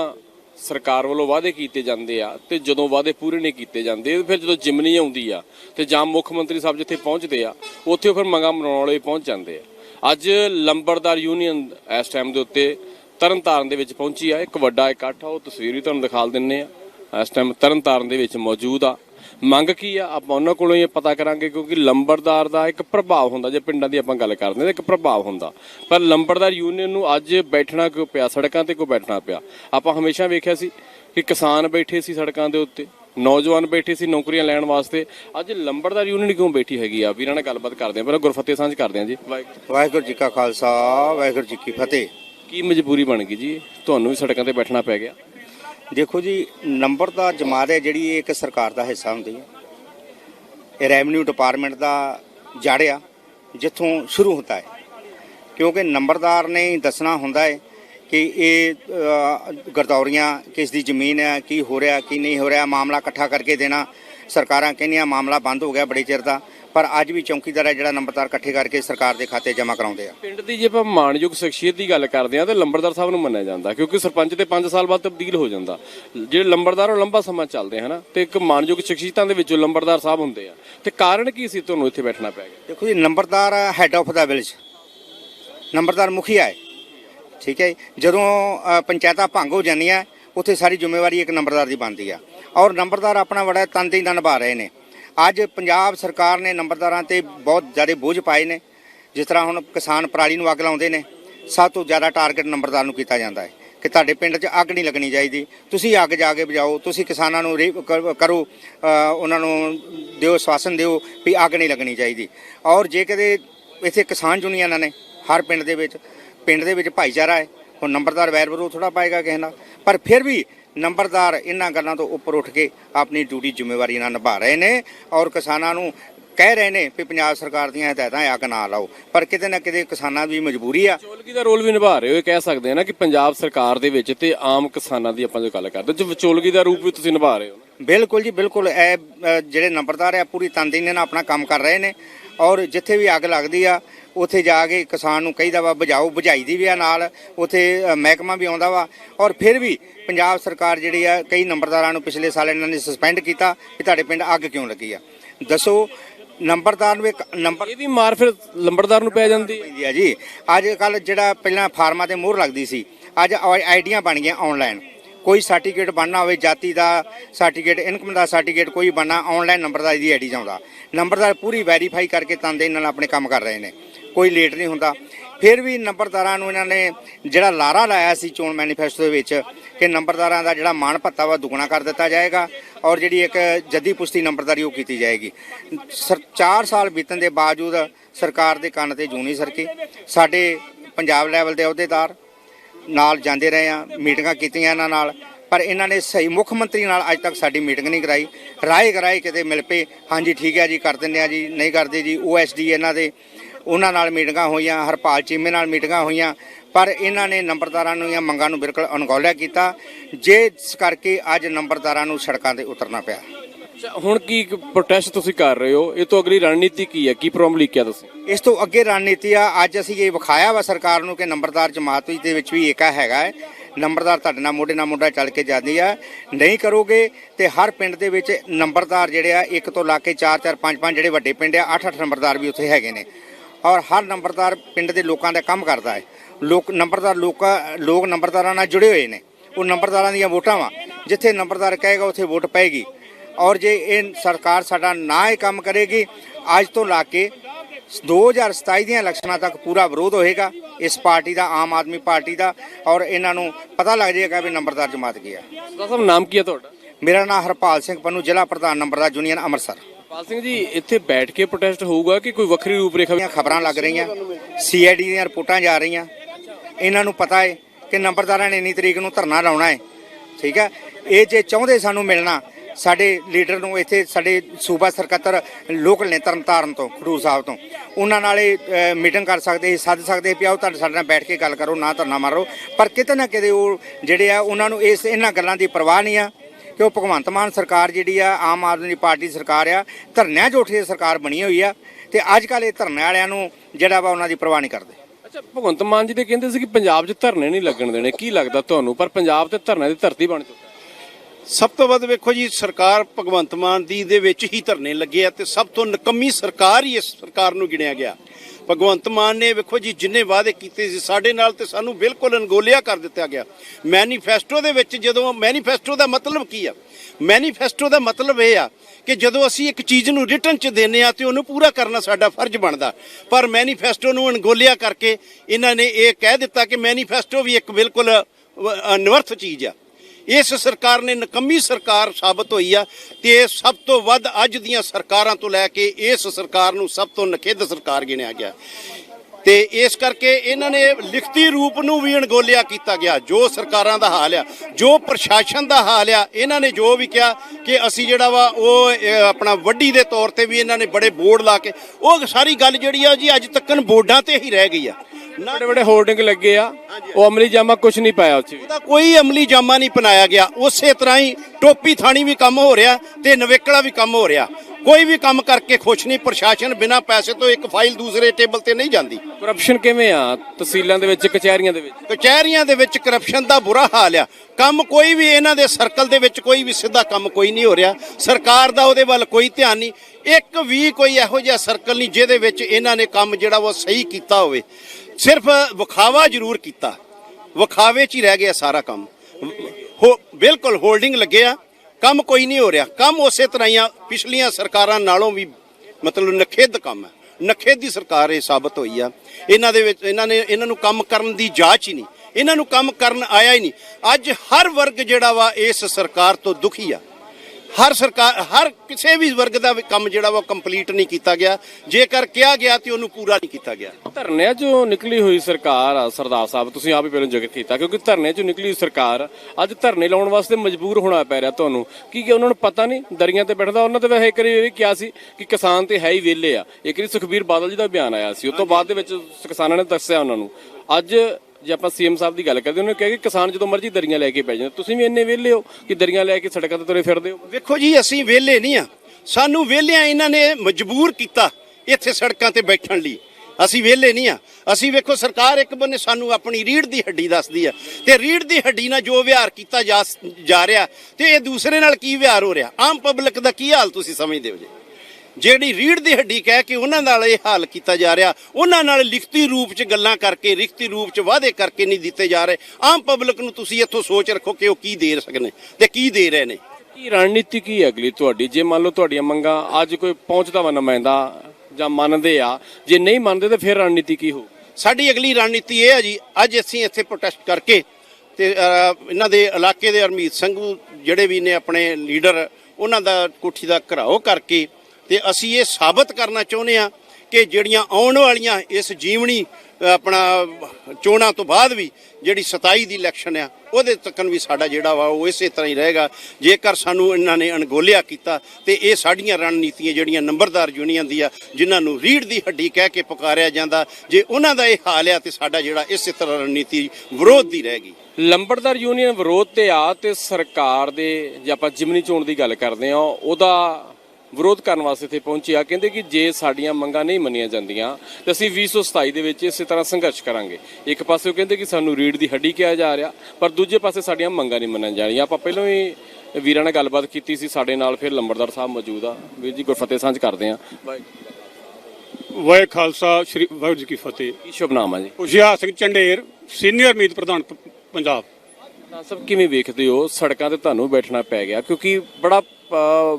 ਸਰਕਾਰ ਵੱਲੋਂ ਵਾਅਦੇ ਕੀਤੇ ਜਾਂਦੇ ਆ ਤੇ ਜਦੋਂ ਵਾਅਦੇ ਪੂਰੇ ਨਹੀਂ ਕੀਤੇ ਜਾਂਦੇ, ਫਿਰ ਜਦੋਂ ਜਿਮਨੀ ਆਉਂਦੀ ਆ ਤੇ ਜਾਂ ਮੁੱਖ ਮੰਤਰੀ ਸਾਹਿਬ ਜਿੱਥੇ ਪਹੁੰਚਦੇ ਆ, ਉੱਥੇ ਉਹ ਫਿਰ ਮੰਗਾਂ ਮਨਾਉਣ ਵਾਲੇ ਪਹੁੰਚ ਜਾਂਦੇ ਆ। ਅੱਜ ਲੰਬੜਦਾਰ ਯੂਨੀਅਨ ਇਸ ਟਾਈਮ ਦੇ ਉੱਤੇ ਤਰਨਤਾਰਨ ਦੇ ਵਿੱਚ ਪਹੁੰਚੀ ਆ। ਇੱਕ ਵੱਡਾ ਇਕੱਠ ਆ, ਉਹ ਤਸਵੀਰ ਵੀ ਤੁਹਾਨੂੰ ਦਿਖਾ ਦਿੰਨੇ ਆ। ਇਸ ਟਾਈਮ ਤਰਨਤਾਰਨ ਦੇ ਵਿੱਚ ਮੌਜੂਦ ਆ। ਮੰਗ ਕੀ ਆ? ਆਪਾਂ ਉਹਨਾਂ ਕੋਲੋਂ ਹੀ ਪਤਾ ਕਰਾਂਗੇ ਕਿਉਂਕਿ ਲੰਬੜਦਾਰ ਦਾ ਇੱਕ ਪ੍ਰਭਾਵ ਹੁੰਦਾ ਜੇ ਪਿੰਡਾਂ ਦੀ ਆਪਾਂ ਗੱਲ ਕਰਦੇ ਹਾਂ ਤਾਂ ਇੱਕ ਪ੍ਰਭਾਵ ਹੁੰਦਾ। ਪਰ ਲੰਬੜਦਾਰ ਯੂਨੀਅਨ ਨੂੰ ਅੱਜ ਬੈਠਣਾ ਕਿਉਂ ਪਿਆ? ਸੜਕਾਂ ਤੇ ਕਿਉਂ ਬੈਠਣਾ ਪਿਆ? ਆਪਾਂ ਹਮੇਸ਼ਾ ਵੇਖਿਆ ਸੀ ਕਿ ਕਿਸਾਨ ਬੈਠੇ ਸੀ ਸੜਕਾਂ ਦੇ ਉੱਤੇ ਨੌਜਵਾਨ ਬੈਠੇ ਸੀ ਨੌਕਰੀਆਂ ਲੈਣ ਵਾਸਤੇ। ਅੱਜ ਲੰਬੜਦਾਰ ਯੂਨੀਅਨ ਕਿਉਂ ਬੈਠੀ ਹੈਗੀ ਆ? ਵੀਰਾਂ ਨਾਲ ਗੱਲਬਾਤ ਕਰਦੇ ਆ ਪਹਿਲਾਂ ਗੁਰਫਤਿਹ ਸਾਂਝ ਕਰਦੇ ਆ ਜੀ। ਵਾਹਿਗੁਰੂ ਜੀ ਕਾ ਖਾਲਸਾ ਵਾਹਿਗੁਰੂ ਜੀ ਕੀ ਫਤਿਹ। ਕੀ ਮਜਬੂਰੀ ਬਣ ਗਈ ਜੀ? ਤੁਹਾਨੂੰ ਵੀ ਸੜਕਾਂ ਤੇ ਬੈਠਣਾ ਪੈ ਗਿਆ। ਦੇਖੋ ਜੀ, ਨੰਬਰ ਦਾ ਜਮਾਤ ਹੈ ਜਿਹੜੀ ਇਹ ਇੱਕ ਸਰਕਾਰ ਦਾ ਹਿੱਸਾ ਹੁੰਦੀ ਹੈ। ਇਹ ਰੈਵਨਿਊ ਡਿਪਾਰਟਮੈਂਟ ਦਾ ਜੜ ਜਿੱਥੋਂ ਸ਼ੁਰੂ ਹੁੰਦਾ ਹੈ। ਕਿਉਂਕਿ ਨੰਬਰਦਾਰ ਨੇ ਦੱਸਣਾ ਹੁੰਦਾ ਹੈ ਕਿ ਇਹ ਗਰਦੌਰੀਆਂ ਕਿਸ ਦੀ ਜ਼ਮੀਨ ਹੈ, ਕੀ ਹੋ ਰਿਹਾ, ਕੀ ਨਹੀਂ ਹੋ ਰਿਹਾ, ਮਾਮਲਾ ਇਕੱਠਾ ਕਰਕੇ ਦੇਣਾ। ਸਰਕਾਰਾਂ ਕਹਿੰਦੀਆਂ ਮਾਮਲਾ ਬੰਦ ਹੋ ਗਿਆ ਬੜੇ ਚਿਰ ਦਾ। ਪਰ ਅੱਜ ਵੀ ਚੌਕੀਦਾਰ ਹੈ ਜਿਹੜਾ ਨੰਬਰਦਾਰ ਇਕੱਠੇ ਕਰਕੇ ਸਰਕਾਰ ਦੇ ਖਾਤੇ ਜਮ੍ਹਾਂ ਕਰਾਉਂਦੇ ਆ। ਪਿੰਡ ਦੀ ਜੇ ਆਪਾਂ ਮਾਣਯੋਗ ਸ਼ਖਸੀਅਤ ਦੀ ਗੱਲ ਕਰਦੇ ਆ ਤਾਂ ਲੰਬੜਦਾਰ ਸਾਹਿਬ ਨੂੰ ਮੰਨਿਆ ਜਾਂਦਾ ਕਿਉਂਕਿ ਸਰਪੰਚ ਤੇ 5 ਸਾਲ ਬਾਅਦ ਤਬਦੀਲ ਹੋ ਜਾਂਦਾ। ਜਿਹੜੇ ਲੰਬੜਦਾਰ ਉਹ ਲੰਬਾ ਸਮਾਂ ਚੱਲਦੇ ਹਨਾ? ਤੇ ਇੱਕ ਮਾਣਯੋਗ ਸ਼ਖਸੀਅਤਾਂ ਦੇ ਵਿੱਚੋਂ ਲੰਬੜਦਾਰ ਸਾਹਿਬ ਹੁੰਦੇ ਆ। ਤੇ ਕਾਰਨ ਕੀ ਸੀ ਤੁਹਾਨੂੰ ਇੱਥੇ ਬੈਠਣਾ ਪੈ ਗਿਆ? ਦੇਖੋ ਜੀ ਨੰਬਰਦਾਰ ਹੈੱਡ ਆਫ ਦਾ ਵਿਲੇਜ ਨੰਬਰਦਾਰ ਮੁਖੀਆ ਹੈ। ਠੀਕ ਹੈ। ਜਦੋਂ ਪੰਚਾਇਤਾਂ ਭੰਗ ਹੋ ਜਾਂਦੀਆਂ ਉੱਥੇ ਸਾਰੀ ਜ਼ਿੰਮੇਵਾਰੀ ਇੱਕ ਨੰਬਰਦਾਰ ਦੀ ਬਣਦੀ ਆ। ਔਰ ਨੰਬਰਦਾਰ ਆਪਣਾ ਬੜਾ ਤਨਦੇਹੀ ਨਾਲ ਨਿਭਾ ਰਹੇ ਨੇ। ਅੱਜ ਪੰਜਾਬ ਸਰਕਾਰ ਨੇ ਨੰਬਰਦਾਰਾਂ ਤੇ ਬਹੁਤ ਜ਼ਿਆਦਾ ਬੋਝ ਪਾਏ ਨੇ। ਜਿਸ ਤਰ੍ਹਾਂ ਹੁਣ ਕਿਸਾਨ ਪਰਾਲੀ ਨੂੰ ਅੱਗ ਲਾਉਂਦੇ ਨੇ, ਸਭ ਤੋਂ ਜ਼ਿਆਦਾ ਟਾਰਗੇਟ ਨੰਬਰਦਾਰ ਨੂੰ ਕੀਤਾ ਜਾਂਦਾ ਹੈ ਕਿ ਤੁਹਾਡੇ ਪਿੰਡ 'ਚ ਅੱਗ ਨਹੀਂ ਲੱਗਣੀ ਚਾਹੀਦੀ। ਤੁਸੀਂ ਅੱਗ ਜਾ ਕੇ ਬੁਝਾਓ, ਤੁਸੀਂ ਕਿਸਾਨਾਂ ਨੂੰ ਰੇ- ਕਰੋ ਉਹਨਾਂ ਨੂੰ ਦਿਓ ਸ਼ਾਸਨ ਦਿਓ ਵੀ ਅੱਗ ਨਹੀਂ ਲੱਗਣੀ ਚਾਹੀਦੀ। ਔਰ ਜੇ ਕਦੇ ਇੱਥੇ ਕਿਸਾਨ ਯੂਨੀਅਨਾਂ ਨੇ, ਹਰ ਪਿੰਡ ਦੇ ਵਿੱਚ, ਪਿੰਡ ਦੇ ਵਿੱਚ ਭਾਈਚਾਰਾ ਹੈ, ਹੁਣ ਨੰਬਰਦਾਰ ਵੈਰ ਵਿਰੋਧ ਥੋੜਾ ਪਾਏਗਾ ਕਿਸੇ ਨਾਲ। ਪਰ ਫਿਰ ਵੀ ਨੰਬਰਦਾਰ ਇਹਨਾਂ ਗੱਲਾਂ ਤੋਂ ਉੱਪਰ ਉੱਠ ਕੇ ਆਪਣੀ ਡਿਊਟੀ ਜ਼ਿੰਮੇਵਾਰੀ ਨਾਲ ਨਿਭਾ ਰਹੇ ਨੇ ਔਰ ਕਿਸਾਨਾਂ ਨੂੰ ਕਹਿ ਰਹੇ ਨੇ ਵੀ ਪੰਜਾਬ ਸਰਕਾਰ ਦੀਆਂ ਹਦਾਇਤਾਂ ਅੱਗ ਨਾ ਲਾਓ। ਪਰ ਕਿਤੇ ਨਾ ਕਿਤੇ ਕਿਸਾਨਾਂ ਦੀ ਮਜਬੂਰੀ ਆ। ਵਿਚੋਲਗੀ ਦਾ ਰੋਲ ਵੀ ਨਿਭਾ ਰਹੇ ਹੋ ਇਹ ਕਹਿ ਸਕਦੇ ਆ ਨਾ ਕਿ ਪੰਜਾਬ ਸਰਕਾਰ ਦੇ ਵਿੱਚ ਤੇ ਆਮ ਕਿਸਾਨਾਂ ਦੀ ਆਪਾਂ ਜੋ ਗੱਲ ਕਰਦੇ ਜੋ ਵਿਚੋਲਗੀ ਦਾ ਰੂਪ ਵੀ ਤੁਸੀਂ ਨਿਭਾ ਰਹੇ ਹੋ। ਬਿਲਕੁਲ ਜੀ ਬਿਲਕੁਲ। ਇਹ ਜਿਹੜੇ ਨੰਬਰਦਾਰ ਆ ਪੂਰੀ ਤਨਦੇਹੀ ਨਾਲ ਆਪਣਾ ਕੰਮ ਕਰ ਰਹੇ ਨੇ ਔਰ ਜਿੱਥੇ ਵੀ ਅੱਗ ਲੱਗਦੀ ਆ ਉੱਥੇ ਜਾ ਕੇ ਕਿਸਾਨ ਨੂੰ ਕਹੀਦਾ ਵਾ ਬੁਝਾਓ ਬੁਝਾਈ ਦੀ ਵੀ ਆ ਨਾਲ ਉੱਥੇ ਮਹਿਕਮਾ ਵੀ ਆਉਂਦਾ ਵਾ। ਔਰ ਫਿਰ ਵੀ ਪੰਜਾਬ ਸਰਕਾਰ ਜਿਹੜੀ ਆ ਕਈ ਨੰਬਰਦਾਰਾਂ ਨੂੰ ਪਿਛਲੇ ਸਾਲ ਇਹਨਾਂ ਨੇ ਸਸਪੈਂਡ ਕੀਤਾ ਕਿ ਤੁਹਾਡੇ ਪਿੰਡ ਅੱਗ ਕਿਉਂ ਲੱਗੀ ਆ? ਦੱਸੋ ਨੰਬਰਦਾਰ ਨੂੰ ਇੱਕ ਨੰਬਰ ਇਹ ਵੀ ਮਾਰ ਫਿਰ ਲੰਬੜਦਾਰ ਨੂੰ ਪੈ ਜਾਂਦੀ ਹੈ। ਜੀ। ਅੱਜ ਕੱਲ ਜਿਹੜਾ ਪਹਿਲਾਂ ਫਾਰਮਾਂ ਤੇ ਮੋਹਰ ਲੱਗਦੀ ਸੀ ਅੱਜ ਆਈਡੀਆਂ ਬਣ ਗਈਆਂ ਆਨਲਾਈਨ ਕੋਈ ਸਰਟੀਫਿਕੇਟ ਬਣਨਾ ਹੋਵੇ ਜਾਤੀ ਦਾ ਸਰਟੀਫਿਕੇਟ ਇਨਕਮ ਦਾ ਸਰਟੀਫਿਕੇਟ ਕੋਈ ਬਣਨਾ ਆਨਲਾਈਨ ਨੰਬਰਦਾਰ ਦੀ ਆਈਡੀ ਆਉਂਦਾ। ਨੰਬਰਦਾਰ ਪੂਰੀ ਵੈਰੀਫਾਈ ਕਰਕੇ ਤੰਦੇ ਨਾਲ ਆਪਣੇ ਕੰਮ ਕਰ ਰਹੇ ਨੇ। ਕੋਈ ਲੇਟ ਨਹੀਂ ਹੁੰਦਾ। ਫਿਰ ਵੀ ਨੰਬਰਦਾਰਾਂ ਨੂੰ ਇਹਨਾਂ ਨੇ ਜਿਹੜਾ ਲਾਰਾ ਲਾਇਆ ਸੀ ਚੋਣ ਮੈਨੀਫੈਸਟੋ ਦੇ ਵਿੱਚ ਕਿ ਨੰਬਰਦਾਰਾਂ ਦਾ ਜਿਹੜਾ ਮਾਣ ਭੱਤਾ ਵਾ ਦੁੱਗਣਾ ਕਰ ਦਿੱਤਾ ਜਾਏਗਾ ਔਰ ਜਿਹੜੀ ਇੱਕ ਜੱਦੀ ਪੁਸ਼ਤੀ ਨੰਬਰਦਾਰੀ ਉਹ ਕੀਤੀ ਜਾਏਗੀ। ਸਰ 4 ਸਾਲ ਬੀਤਣ ਦੇ ਬਾਵਜੂਦ ਸਰਕਾਰ ਦੇ ਕੰਨ ਤੇ ਜੂਨੀ ਸਰਕੀ। ਸਾਡੇ ਪੰਜਾਬ ਲੈਵਲ ਦੇ ਅਹੁਦੇਦਾਰ ਨਾਲ ਜਾਂਦੇ ਰਹੇ ਆ, ਮੀਟਿੰਗਾਂ ਕੀਤੀਆਂ ਇਹਨਾਂ ਨਾਲ, ਪਰ ਇਹਨਾਂ ਨੇ ਸਹੀ ਮੁੱਖ ਮੰਤਰੀ ਨਾਲ ਅੱਜ ਤੱਕ ਸਾਡੀ ਮੀਟਿੰਗ ਨਹੀਂ ਕਰਾਈ। ਰਾਏ ਕਰਾਏ ਕਿਤੇ ਮਿਲ ਪਏ, ਹਾਂਜੀ, ਠੀਕ ਹੈ ਜੀ, ਕਰ ਦਿੰਦੇ ਆ ਜੀ, ਨਹੀਂ ਕਰਦੇ ਜੀ ਓਐਸਡੀ ਇਹਨਾਂ ਦੇ ਉਹਨਾਂ ਨਾਲ ਮੀਟਿੰਗਾਂ ਹੋਈਆਂ ਹਰਪਾਲ ਚੀਮੇ ਨਾਲ ਮੀਟਿੰਗਾਂ ਹੋਈਆਂ ਪਰ ਇਹਨਾਂ ਨੇ ਨੰਬਰਦਾਰਾਂ ਨੂੰ ਜਾਂ ਮੰਗਾਂ ਨੂੰ ਬਿਲਕੁਲ ਅਣਗੌਲਿਆ ਕੀਤਾ ਜਿਸ ਕਰਕੇ ਅੱਜ ਨੰਬਰਦਾਰਾਂ ਨੂੰ ਸੜਕਾਂ ਤੇ ਉਤਰਨਾ ਪਿਆ। ਹੁਣ ਕੀ ਪ੍ਰੋਟੈਸਟ ਤੁਸੀਂ ਕਰ ਰਹੇ ਹੋ? ਇਹ ਤੋਂ ਅਗਲੀ ਰਣਨੀਤੀ ਕੀ ਹੈ? ਕੀ ਪ੍ਰੋਬਲਮ ਲਿਖਿਆ ਤੁਸੀਂ? ਇਸ ਤੋਂ ਅੱਗੇ ਰਣਨੀਤੀ ਆ ਅੱਜ ਅਸੀਂ ਇਹ ਵਿਖਾਇਆ ਵਾ ਸਰਕਾਰ ਨੂੰ ਕਿ ਨੰਬਰਦਾਰ ਜਮਾਤ ਦੇ ਵਿੱਚ ਵੀ ਏਕਾ ਹੈਗਾ ਹੈ। ਨੰਬਰਦਾਰ ਤੁਹਾਡੇ ਨਾਲ ਮੋਢੇ ਨਾਲ ਮੋਢਾ ਚੱਲ ਕੇ ਜਾਂਦੀ ਆ। ਨਹੀਂ ਕਰੋਗੇ ਤੇ ਹਰ ਪਿੰਡ ਦੇ ਵਿੱਚ ਨੰਬਰਦਾਰ ਜਿਹੜੇ ਆ ਇੱਕ ਤੋਂ ਲਾ ਕੇ 4 4 5 5 ਜਿਹੜੇ ਵੱਡੇ ਪਿੰਡ ਆ 8 8 ਨੰਬਰਦਾਰ ਵੀ ਉੱਥੇ ਹੈਗੇ ਨੇ। ਔਰ ਹਰ ਨੰਬਰਦਾਰ ਪਿੰਡ ਦੇ ਲੋਕਾਂ ਦਾ ਕੰਮ ਕਰਦਾ ਹੈ। ਲੋਕ ਨੰਬਰਦਾਰ ਲੋਕਾਂ ਲੋਕ ਨੰਬਰਦਾਰਾਂ ਨਾਲ ਜੁੜੇ ਹੋਏ ਨੇ। ਉਹ ਨੰਬਰਦਾਰਾਂ ਦੀਆਂ ਵੋਟਾਂ ਵਾ। ਜਿੱਥੇ ਨੰਬਰਦਾਰ ਕਹੇਗਾ ਉੱਥੇ ਵੋਟ ਪਏਗੀ। ਔਰ ਜੇ ਇਹ ਸਰਕਾਰ ਸਾਡਾ ਨਾ ਇਹ ਕੰਮ ਕਰੇਗੀ ਅੱਜ ਤੋਂ ਲਾ ਕੇ 2027 ਦੀਆਂ ਇਲੈਕਸ਼ਨਾਂ ਤੱਕ ਪੂਰਾ ਵਿਰੋਧ ਹੋਏਗਾ। ਇਸ ਪਾਰਟੀ ਦਾ ਆਮ ਆਦਮੀ ਪਾਰਟੀ ਦਾ। ਔਰ ਇਹਨਾਂ ਨੂੰ ਪਤਾ ਲੱਗ ਜਾਏਗਾ ਵੀ ਨੰਬਰਦਾਰ ਜਮਾਤ ਗਿਆ ਸਾਹਿਬ ਨਾਮ ਕੀ ਹੈ ਤੁਹਾਡਾ? ਮੇਰਾ ਨਾਮ ਹਰਪਾਲ ਸਿੰਘ ਪੰਨੂ ਜ਼ਿਲ੍ਹਾ ਪ੍ਰਧਾਨ ਨੰਬਰਦਾਰ ਯੂਨੀਅਨ ਅੰਮ੍ਰਿਤਸਰ। ਪਾਲ ਸਿੰਘ ਜੀ, ਇੱਥੇ ਬੈਠ ਕੇ ਪ੍ਰੋਟੈਸਟ ਹੋਊਗਾ ਕਿ ਕੋਈ ਵੱਖਰੀ ਰੂਪਰੇਖਾ ਦੀਆਂ ਖਬਰਾਂ ਲੱਗ ਰਹੀਆਂ ਸੀਆਈਡੀ ਦੀਆਂ ਰਿਪੋਰਟਾਂ ਜਾ ਰਹੀਆਂ। ਇਹਨਾਂ ਨੂੰ ਪਤਾ ਹੈ ਕਿ ਨੰਬਰਦਾਰਾਂ ਨੇ ਇੰਨੀ ਤਰੀਕ ਨੂੰ ਧਰਨਾ ਲਾਉਣਾ ਹੈ ਠੀਕ ਹੈ ਇਹ ਜੇ ਚਾਹੁੰਦੇ ਸਾਨੂੰ ਮਿਲਣਾ, ਸਾਡੇ ਲੀਡਰ ਨੂੰ ਇੱਥੇ ਸਾਡੇ ਸੂਬਾ ਸਰਕੱਤਰ ਲੋਕਲ ਨੇ ਤਰਨਤਾਰਨ ਤੋਂ, ਖਡੂਰ ਸਾਹਿਬ ਤੋਂ। ਉਹਨਾਂ ਨਾਲ ਇਹ ਮੀਟਿੰਗ ਕਰ ਸਕਦੇ ਸੀ ਸੱਦ ਸਕਦੇ ਸੀ ਵੀ ਆਓ, ਤੁਹਾਡੇ ਸਾਡੇ ਨਾਲ ਬੈਠ ਕੇ ਗੱਲ ਕਰੋ, ਨਾ ਧਰਨਾ ਮਾਰੋ। ਪਰ ਕਿਤੇ ਨਾ ਕਿਤੇ ਉਹ ਜਿਹੜੇ ਆ, ਉਹਨਾਂ ਨੂੰ ਇਸ, ਇਹਨਾਂ ਗੱਲਾਂ ਦੀ ਪਰਵਾਹ ਨਹੀਂ ਆ। ਕਿ ਉਹ ਭਗਵੰਤ ਮਾਨ ਸਰਕਾਰ ਜਿਹੜੀ ਆ ਆਮ ਆਦਮੀ ਪਾਰਟੀ ਸਰਕਾਰ ਆ ਧਰਨਿਆਂ 'ਚ ਉੱਠ ਕੇ ਸਰਕਾਰ ਬਣੀ ਹੋਈ ਆ ਤੇ ਅੱਜ ਕੱਲ ਇਹ ਧਰਨੇ ਵਾਲਿਆਂ ਨੂੰ ਜਿਹੜਾ ਵਾ ਉਹਨਾਂ ਦੀ ਪਰਵਾਹ ਨਹੀਂ ਕਰਦੇ। ਅੱਛਾ ਭਗਵੰਤ ਮਾਨ ਜੀ ਦੇ ਕਹਿੰਦੇ ਸੀ ਕਿ ਪੰਜਾਬ 'ਚ ਧਰਨੇ ਨਹੀਂ ਲੱਗਣ ਦੇਣੇ। ਕੀ ਲੱਗਦਾ ਤੁਹਾਨੂੰ? ਪਰ ਪੰਜਾਬ ਤੇ ਧਰਨੇ ਦੀ ਧਰਤੀ ਬਣ ਚੁੱਕਾ ਸਭ ਤੋਂ ਵੱਧ ਵੇਖੋ ਜੀ ਸਰਕਾਰ ਭਗਵੰਤ ਮਾਨ ਦੀ ਦੇ ਵਿੱਚ ਹੀ ਧਰਨੇ ਲੱਗੇ ਆ ਤੇ ਸਭ ਤੋਂ ਨਕੰਮੀ ਸਰਕਾਰ ਹੀ ਇਸ ਸਰਕਾਰ ਨੂੰ ਗਿਣਿਆ ਗਿਆ। ਭਗਵੰਤ ਮਾਨ ਨੇ ਵੇਖੋ ਜੀ ਜਿੰਨੇ ਵਾਅਦੇ ਕੀਤੇ ਸੀ ਸਾਡੇ ਨਾਲ ਤੇ ਸਾਨੂੰ ਬਿਲਕੁਲ ਅਣਗੋਲਿਆ ਕਰ ਦਿੱਤਾ ਗਿਆ। ਮੈਨੀਫੈਸਟੋ ਦੇ ਵਿੱਚ ਜਦੋਂ ਮੈਨੀਫੈਸਟੋ ਦਾ ਮਤਲਬ ਕੀ ਆ? ਮੈਨੀਫੈਸਟੋ ਦਾ ਮਤਲਬ ਇਹ ਆ ਕਿ ਜਦੋਂ ਅਸੀਂ ਇੱਕ ਚੀਜ਼ ਨੂੰ ਰਿਟਰਨ ਚ ਦਿੰਨੇ ਆ ਤੇ ਉਹਨੂੰ ਪੂਰਾ ਕਰਨਾ ਸਾਡਾ ਫਰਜ਼ ਬਣਦਾ। ਪਰ ਮੈਨੀਫੈਸਟੋ ਨੂੰ ਅਣਗੋਲਿਆ ਕਰਕੇ ਇਹਨਾਂ ਨੇ ਇਹ ਕਹਿ ਦਿੱਤਾ ਕਿ ਮੈਨੀਫੈਸਟੋ ਵੀ ਇੱਕ ਬਿਲਕੁਲ ਅ, ਅਨਵਰਥ ਚੀਜ਼ ਆ। ਇਸ ਸਰਕਾਰ ਨੇ ਨਕੰਮੀ ਸਰਕਾਰ ਸਾਬਤ ਹੋਈ ਆ ਤੇ ਇਹ ਸਭ ਤੋਂ ਵੱਧ ਅੱਜ ਦੀਆਂ ਸਰਕਾਰਾਂ ਤੋਂ ਲੈ ਕੇ ਇਸ ਸਰਕਾਰ ਨੂੰ ਸਭ ਤੋਂ ਨਖਿੱਧ ਸਰਕਾਰ ਗਿਣਿਆ ਗਿਆ। ਤੇ ਇਸ ਕਰਕੇ ਇਹਨਾਂ ਨੇ ਲਿਖਤੀ ਰੂਪ ਨੂੰ ਵੀ ਅਣਗੋਲਿਆ ਕੀਤਾ ਗਿਆ। ਜੋ ਸਰਕਾਰਾਂ ਦਾ ਹਾਲ ਆ, ਜੋ ਪ੍ਰਸ਼ਾਸਨ ਦਾ ਹਾਲ ਆ, ਇਹਨਾਂ ਨੇ ਜੋ ਵੀ ਕਿਹਾ ਕਿ ਅਸੀਂ ਜਿਹੜਾ ਵਾ ਉਹ ਆਪਣਾ ਵੱਡੀ ਦੇ ਤੌਰ ਤੇ ਵੀ ਇਹਨਾਂ ਨੇ ਬੜੇ ਬੋਰਡ ਲਾ ਕੇ, ਉਹ ਸਾਰੀ ਗੱਲ ਜਿਹੜੀ ਆ ਜੀ ਅੱਜ ਤੱਕਨ ਬੋਰਡਾਂ ਤੇ ਹੀ ਰਹਿ ਗਈ ਆ। ਵੱਡੇ ਵੱਡੇ ਹੋਰਡਿੰਗ ਲੱਗੇ ਆ। ਉਹ ਅਮਲੀ ਜਾਮਾ ਕੁਝ ਨਹੀਂ ਪਾਇਆ ਉੱਚ ਵੀ ਉਹਦਾ ਕੋਈ ਅਮਲੀ ਜਾਮਾ ਨਹੀਂ ਪਨਾਇਆ ਗਿਆ। ਉਸੇ ਤਰ੍ਹਾਂ ਹੀ ਟੋਪੀ ਥਾਣੀ ਵੀ ਕੰਮ ਹੋ ਰਿਹਾ ਤੇ ਨਵੇਕਲਾ ਵੀ ਕੰਮ ਹੋ ਰਿਹਾ। ਕੋਈ ਵੀ ਕੰਮ ਕਰਕੇ ਖੁਸ਼ ਨਹੀਂ। ਪ੍ਰਸ਼ਾਸਨ ਬਿਨਾਂ ਪੈਸੇ ਤੋਂ ਇੱਕ ਫਾਈਲ ਦੂਸਰੇ ਟੇਬਲ ਤੇ ਨਹੀਂ ਜਾਂਦੀ। ਕਰਪਸ਼ਨ ਕਿਵੇਂ ਆ? ਤਹਿਸੀਲਾਂ ਦੇ ਵਿੱਚ ਕਚਹਿਰੀਆਂ ਦੇ ਵਿੱਚ? ਕਚਹਿਰੀਆਂ ਦੇ ਵਿੱਚ ਕਰਪਸ਼ਨ ਦਾ ਬੁਰਾ ਹਾਲ ਆ। ਕੰਮ ਕੋਈ ਵੀ ਇਹਨਾਂ ਦੇ ਸਰਕਲ ਦੇ ਵਿੱਚ ਕੋਈ ਵੀ ਸਿੱਧਾ ਕੰਮ ਕੋਈ ਨਹੀਂ ਹੋ ਰਿਹਾ। ਸਰਕਾਰ ਦਾ ਉਹਦੇ ਵੱਲ ਕੋਈ ਧਿਆਨ ਨਹੀਂ। ਇੱਕ ਵੀ ਕੋਈ ਇਹੋ ਜਿਹਾ ਸਰਕਲ ਨਹੀਂ ਜਿਹਦੇ ਵਿੱਚ ਇਹਨਾਂ ਨੇ ਕੰਮ ਜਿਹੜਾ ਉਹ ਸਹੀ ਕੀਤਾ ਹੋਵੇ। ਸਿਰਫ ਵਿਖਾਵਾ ਜ਼ਰੂਰ ਕੀਤਾ। ਵਿਖਾਵੇ 'ਚ ਹੀ ਰਹਿ ਗਿਆ ਸਾਰਾ ਕੰਮ। ਹੋ, ਬਿਲਕੁਲ ਹੋਲਡਿੰਗ ਲੱਗਿਆ ਕੰਮ ਕੋਈ ਨਹੀਂ ਹੋ ਰਿਹਾ। ਕੰਮ ਉਸੇ ਤਰ੍ਹਾਂ ਹੀ ਆ। ਪਿਛਲੀਆਂ ਸਰਕਾਰਾਂ ਨਾਲੋਂ ਵੀ ਮਤਲਬ ਨਖੇਧ ਕੰਮ ਹੈ। ਨਖੇਧ ਦੀ ਸਰਕਾਰ ਇਹ ਸਾਬਤ ਹੋਈ ਆ। ਇਹਨਾਂ ਦੇ ਵਿੱਚ, ਇਹਨਾਂ ਨੇ, ਇਹਨਾਂ ਨੂੰ ਕੰਮ ਕਰਨ ਦੀ ਜਾਂਚ ਹੀ ਨਹੀਂ। ਇਹਨਾਂ ਨੂੰ ਕੰਮ ਕਰਨ ਆਇਆ ਹੀ ਨਹੀਂ। ਅੱਜ ਹਰ ਵਰਗ ਜਿਹੜਾ ਵਾ ਇਸ ਸਰਕਾਰ ਤੋਂ ਦੁਖੀ ਆ। ਹਰ ਸਰਕਾਰ, ਹਰ ਕਿਸੇ ਵੀ ਵਰਗ ਦਾ ਕੰਮ ਜਿਹੜਾ ਵਾ ਕੰਪਲੀਟ ਨਹੀਂ ਕੀਤਾ ਗਿਆ। ਜੇਕਰ ਕਿਹਾ ਗਿਆ ਤੇ ਉਹਨੂੰ ਪੂਰਾ ਨਹੀਂ ਕੀਤਾ ਗਿਆ। ਧਰਨਿਆਂ ਚੋਂ ਨਿਕਲੀ ਹੋਈ ਸਰਕਾਰ ਆ ਸਰਦਾਰ ਸਾਹਿਬ, ਤੁਸੀਂ ਆਪ ਹੀ ਪਹਿਲਾਂ ਜ਼ਿਕਰ ਕੀਤਾ, ਕਿਉਂਕਿ ਧਰਨੇ ਚੋਂ ਨਿਕਲੀ ਸਰਕਾਰ ਅੱਜ ਧਰਨੇ ਲਾਉਣ ਵਾਸਤੇ ਮਜਬੂਰ ਹੋਣਾ ਪੈ ਰਿਹਾ ਤੁਹਾਨੂੰ। ਕੀ ਕਿ ਉਹਨਾਂ ਨੂੰ ਪਤਾ ਨਹੀਂ, ਦਰੀਆਂ ਤੇ ਬੈਠਦਾ, ਉਹਨਾਂ ਤੇ ਵੈਸੇ ਇੱਕ ਵਾਰੀ ਇਹ ਵੀ ਕਿਹਾ ਸੀ ਕਿ ਕਿਸਾਨ ਤੇ ਹੈ ਹੀ ਵਿਹਲੇ ਆ। ਇੱਕ ਵਾਰੀ ਸੁਖਬੀਰ ਬਾਦਲ ਜੀ ਦਾ ਬਿਆਨ ਆਇਆ ਸੀ ਉਸ ਤੋਂ ਬਾਅਦ ਦੇ ਵਿੱਚ ਕਿਸਾਨਾਂ ਨੇ ਦੱਸਿਆ ਉਹਨਾਂ ਨੂੰ। ਅੱਜ ਜੇ ਆਪਾਂ ਸੀਐਮ ਸਾਹਿਬ ਦੀ ਗੱਲ ਕਰਦੇ ਉਹਨਾਂ ਨੇ ਕਿਹਾ ਕਿ ਕਿਸਾਨ ਜਦੋਂ ਮਰਜ਼ੀ ਦਰੀਆਂ ਲੈ ਕੇ ਪੈ ਜਾਂਦੇ ਤੁਸੀਂ ਵੀ ਇੰਨੇ ਵਿਹਲੇ ਹੋ ਕਿ ਦਰੀਆਂ ਲੈ ਕੇ ਸੜਕਾਂ ਤੇ ਤੁਰੇ ਫਿਰਦੇ ਹੋ? ਵੇਖੋ ਜੀ, ਅਸੀਂ ਵਿਹਲੇ ਨਹੀਂ ਆ। ਸਾਨੂੰ ਵਿਹਲਿਆਂ ਇਹਨਾਂ ਨੇ ਮਜਬੂਰ ਕੀਤਾ ਇੱਥੇ ਸੜਕਾਂ ਤੇ ਬੈਠਣ ਲਈ। ਅਸੀਂ ਵਿਹਲੇ ਨਹੀਂ ਆ। ਅਸੀਂ ਵੇਖੋ, ਸਰਕਾਰ ਇੱਕ ਬੰਨੇ ਸਾਨੂੰ ਆਪਣੀ ਰੀੜ ਦੀ ਹੱਡੀ ਦੱਸਦੀ ਆ ਤੇ ਰੀੜ ਦੀ ਹੱਡੀ ਨਾਲ ਜੋ ਵਿਹਾਰ ਕੀਤਾ ਜਾ ਰਿਹਾ ਤੇ ਇਹ ਦੂਸਰੇ ਨਾਲ ਕੀ ਵਿਹਾਰ ਹੋ ਰਿਹਾ? ਆਮ ਪਬਲਿਕ ਦਾ ਕੀ ਹਾਲ ਤੁਸੀਂ ਸਮਝਦੇ ਹੋ ਜੀ? ਜਿਹੜੀ ਰੀੜ ਦੀ ਹੱਡੀ ਕਹਿ ਕੇ ਉਹਨਾਂ ਨਾਲ ਇਹ ਹਾਲ ਕੀਤਾ ਜਾ ਰਿਹਾ। ਉਹਨਾਂ ਨਾਲ ਲਿਖਤੀ ਰੂਪ 'ਚ ਗੱਲਾਂ ਕਰਕੇ ਲਿਖਤੀ ਰੂਪ 'ਚ ਵਾਅਦੇ ਕਰਕੇ ਨਹੀਂ ਦਿੱਤੇ ਜਾ ਰਹੇ। ਆਮ ਪਬਲਿਕ ਨੂੰ ਤੁਸੀਂ ਇੱਥੋਂ ਸੋਚ ਰੱਖੋ ਕਿ ਉਹ ਕੀ ਦੇ ਸਕਨੇ ਤੇ ਕੀ ਦੇ ਰਹੇ ਨੇ। ਕੀ ਰਣਨੀਤੀ ਕੀ ਹੈ ਅਗਲੀ ਤੁਹਾਡੀ? ਜੇ ਮੰਨ ਲਓ ਤੁਹਾਡੀਆਂ ਮੰਗਾਂ ਅੱਜ ਕੋਈ ਪਹੁੰਚਦਾ ਵਾ ਨੁਮਾਇੰਦਾ ਜਾਂ ਮੰਨਦੇ ਆ ਜੇ ਨਹੀਂ ਮੰਨਦੇ ਤਾਂ ਫਿਰ ਰਣਨੀਤੀ ਕੀ ਹੋ ਸਾਡੀ ਅਗਲੀ ਰਣਨੀਤੀ ਇਹ ਹੈ ਜੀ ਅੱਜ ਅਸੀਂ ਇੱਥੇ ਪ੍ਰੋਟੈਸਟ ਕਰਕੇ ਤੇ ਇਹਨਾਂ ਦੇ ਇਲਾਕੇ ਦੇ ਹਰਮੀਤ ਸੰਘੂ ਜਿਹੜੇ ਵੀ ਨੇ ਆਪਣੇ ਲੀਡਰ ਉਹਨਾਂ ਦਾ ਕੋਠੀ ਦਾ ਘਰਾਓ ਕਰਕੇ ਤੇ ਅਸੀਂ ਇਹ ਸਾਬਤ ਕਰਨਾ ਚਾਹੁੰਦੇ ਆ ਕਿ ਜਿਹੜੀਆਂ ਆਉਣ ਵਾਲੀਆਂ ਇਸ ਜੀਵਣੀ ਆਪਣਾ, ਚੋਣਾਂ ਤੋਂ ਬਾਅਦ ਵੀ ਜਿਹੜੀ 27 ਦੀ ਇਲੈਕਸ਼ਨ ਆ, ਉਹਦੇ ਤੱਕਨ ਵੀ ਸਾਡਾ ਜਿਹੜਾ ਵਾ ਉਹ ਇਸੇ ਤਰ੍ਹਾਂ ਹੀ ਰਹੇਗਾ। ਜੇਕਰ ਸਾਨੂੰ ਇਹਨਾਂ ਨੇ ਅਣਗੋਲਿਆ ਕੀਤਾ ਤੇ ਇਹ ਸਾਡੀਆਂ ਰਣਨੀਤੀਆਂ ਜਿਹੜੀਆਂ ਨੰਬਰਦਾਰ ਯੂਨੀਅਨ ਦੀ ਆ ਜਿਨ੍ਹਾਂ ਨੂੰ ਰੀੜ ਦੀ ਹੱਡੀ ਕਹਿ ਕੇ ਪੁਕਾਰਿਆ ਜਾਂਦਾ, ਜੇ ਉਹਨਾਂ ਦਾ ਇਹ ਹਾਲ ਆ ਤੇ ਸਾਡਾ ਜਿਹੜਾ ਇਸੇ ਤਰ੍ਹਾਂ ਰਣਨੀਤੀ ਵਿਰੋਧ ਦੀ ਰਹੇਗੀ। ਲੰਬੜਦਾਰ ਯੂਨੀਅਨ ਵਿਰੋਧ ਤੇ ਆ ਤੇ ਸਰਕਾਰ ਦੇ, ਜੇ ਆਪਾਂ ਜਿਮਨੀ ਚੋਣ ਦੀ ਗੱਲ ਕਰਦੇ ਆ ਉਹਦਾ ਵਿਰੋਧ ਕਰਨ ਵਾਸਤੇ ਇੱਥੇ ਪਹੁੰਚੇ ਆ। ਕਹਿੰਦੇ ਕਿ ਜੇ ਸਾਡੀਆਂ ਮੰਗਾਂ ਨਹੀਂ ਮੰਨੀਆਂ ਜਾਂਦੀਆਂ ਤੇ ਅਸੀਂ 2027 ਦੇ ਵਿੱਚ ਇਸੇ ਤਰ੍ਹਾਂ ਸੰਘਰਸ਼ ਕਰਾਂਗੇ। ਇੱਕ ਪਾਸੇ ਉਹ ਕਹਿੰਦੇ ਕਿ ਸਾਨੂੰ ਰੀੜ ਦੀ ਹੱਡੀ ਕਿਹਾ ਜਾ ਰਿਹਾ ਪਰ ਦੂਜੇ ਪਾਸੇ ਸਾਡੀਆਂ ਮੰਗਾਂ ਨਹੀਂ ਮੰਨੀਆਂ ਜਾਣੀਆਂ ਆਪਾਂ ਪਹਿਲਾਂ ਹੀ ਵੀਰਾਂ ਨਾਲ ਗੱਲਬਾਤ ਕੀਤੀ ਸੀ ਸਾਡੇ ਨਾਲ ਫਿਰ ਲੰਬੜਦਾਰ ਸਾਹਿਬ ਮੌਜੂਦ ਆ। ਵੀਰ ਜੀ ਗੁਰਫਤਿਹ ਸਾਂਝ ਕਰਦੇ ਆ ਵਾਹਿ ਖਾਲਸਾ ਸ੍ਰੀ ਵਾਹਿਗੁਰੂ ਜੀ ਕੀ ਫਤਿਹ। ਕੀ ਸ਼ੁਭ ਨਾਮ ਆ ਜੀ? ਹੁਸ਼ਿਆਰ ਸਿੰਘ ਚੰਡੇਰ ਸੀਨੀਅਰ ਮੀਤ ਪ੍ਰਧਾਨ ਪੰਜਾਬ। ਨਾ ਸਭ ਕਿਵੇਂ ਵੇਖਦੇ ਹੋ? ਸੜਕਾਂ ਤੇ ਤੁਹਾਨੂੰ ਬੈਠਣਾ ਪੈ ਗਿਆ, ਕਿਉਂਕਿ ਬੜਾ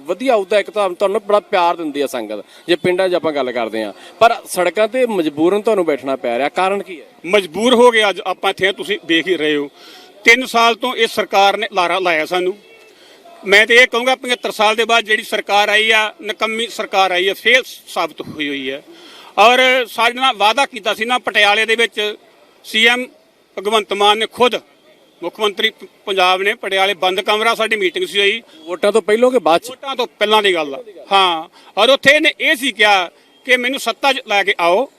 ਵਧੀਆ ਆਉਦਾ ਇੱਕ ਤਾਂ ਤੁਹਾਨੂੰ ਬੜਾ ਪਿਆਰ ਦਿੰਦੀ ਆ ਸੰਗਤ, ਜੇ ਪਿੰਡਾਂ 'ਚ ਆਪਾਂ ਗੱਲ ਕਰਦੇ ਆ ਪਰ ਸੜਕਾਂ ਤੇ ਮਜਬੂਰਨ ਤੁਹਾਨੂੰ ਬੈਠਣਾ ਪੈ ਰਿਹਾ, ਕਾਰਨ ਕੀ ਹੈ? ਮਜਬੂਰ ਹੋ ਗਏ ਅੱਜ ਆਪਾਂ ਇੱਥੇ, ਤੁਸੀਂ ਦੇਖ ਹੀ ਰਹੇ ਹੋ। 3 ਸਾਲ ਤੋਂ ਇਹ ਸਰਕਾਰ ਨੇ ਲਾਰਾ ਲਾਇਆ ਸਾਨੂੰ। ਮੈਂ ਤੇ ਇਹ ਕਹੂੰਗਾ 75 ਸਾਲ ਦੇ ਬਾਅਦ ਜਿਹੜੀ ਸਰਕਾਰ ਆਈ ਆ, ਨਕੰਮੀ ਸਰਕਾਰ ਆਈ ਆ ਫੇਲ ਸਾਬਤ ਹੋਈ ਹੋਈ ਹੈ। ਔਰ ਸਾਡੇ ਨਾਲ ਵਾਅਦਾ ਕੀਤਾ ਸੀ ਨਾ, ਪਟਿਆਲੇ ਦੇ ਵਿੱਚ ਸੀਐਮ ਭਗਵੰਤ ਮਾਨ ਨੇ ਖੁਦ ਮੁੱਖ ਮੰਤਰੀ ਪ- ਪੰਜਾਬ ਨੇ ਪਟਿਆਲੇ ਬੰਦ ਕਮਰਾ ਸਾਡੀ ਮੀਟਿੰਗ ਸੀ ਹੋਈ। ਵੋਟਾਂ ਤੋਂ ਪਹਿਲਾਂ ਕਿ ਬਾਅਦ 'ਚ? ਵੋਟਾਂ ਤੋਂ ਪਹਿਲਾਂ ਦੀ ਗੱਲ ਆ। ਹਾਂ ਔਰ ਉੱਥੇ ਇਹਨੇ ਇਹ ਸੀ ਕਿਹਾ ਕਿ ਮੈਨੂੰ ਸੱਤਾ 'ਚ ਲੈ ਕੇ ਆਓ।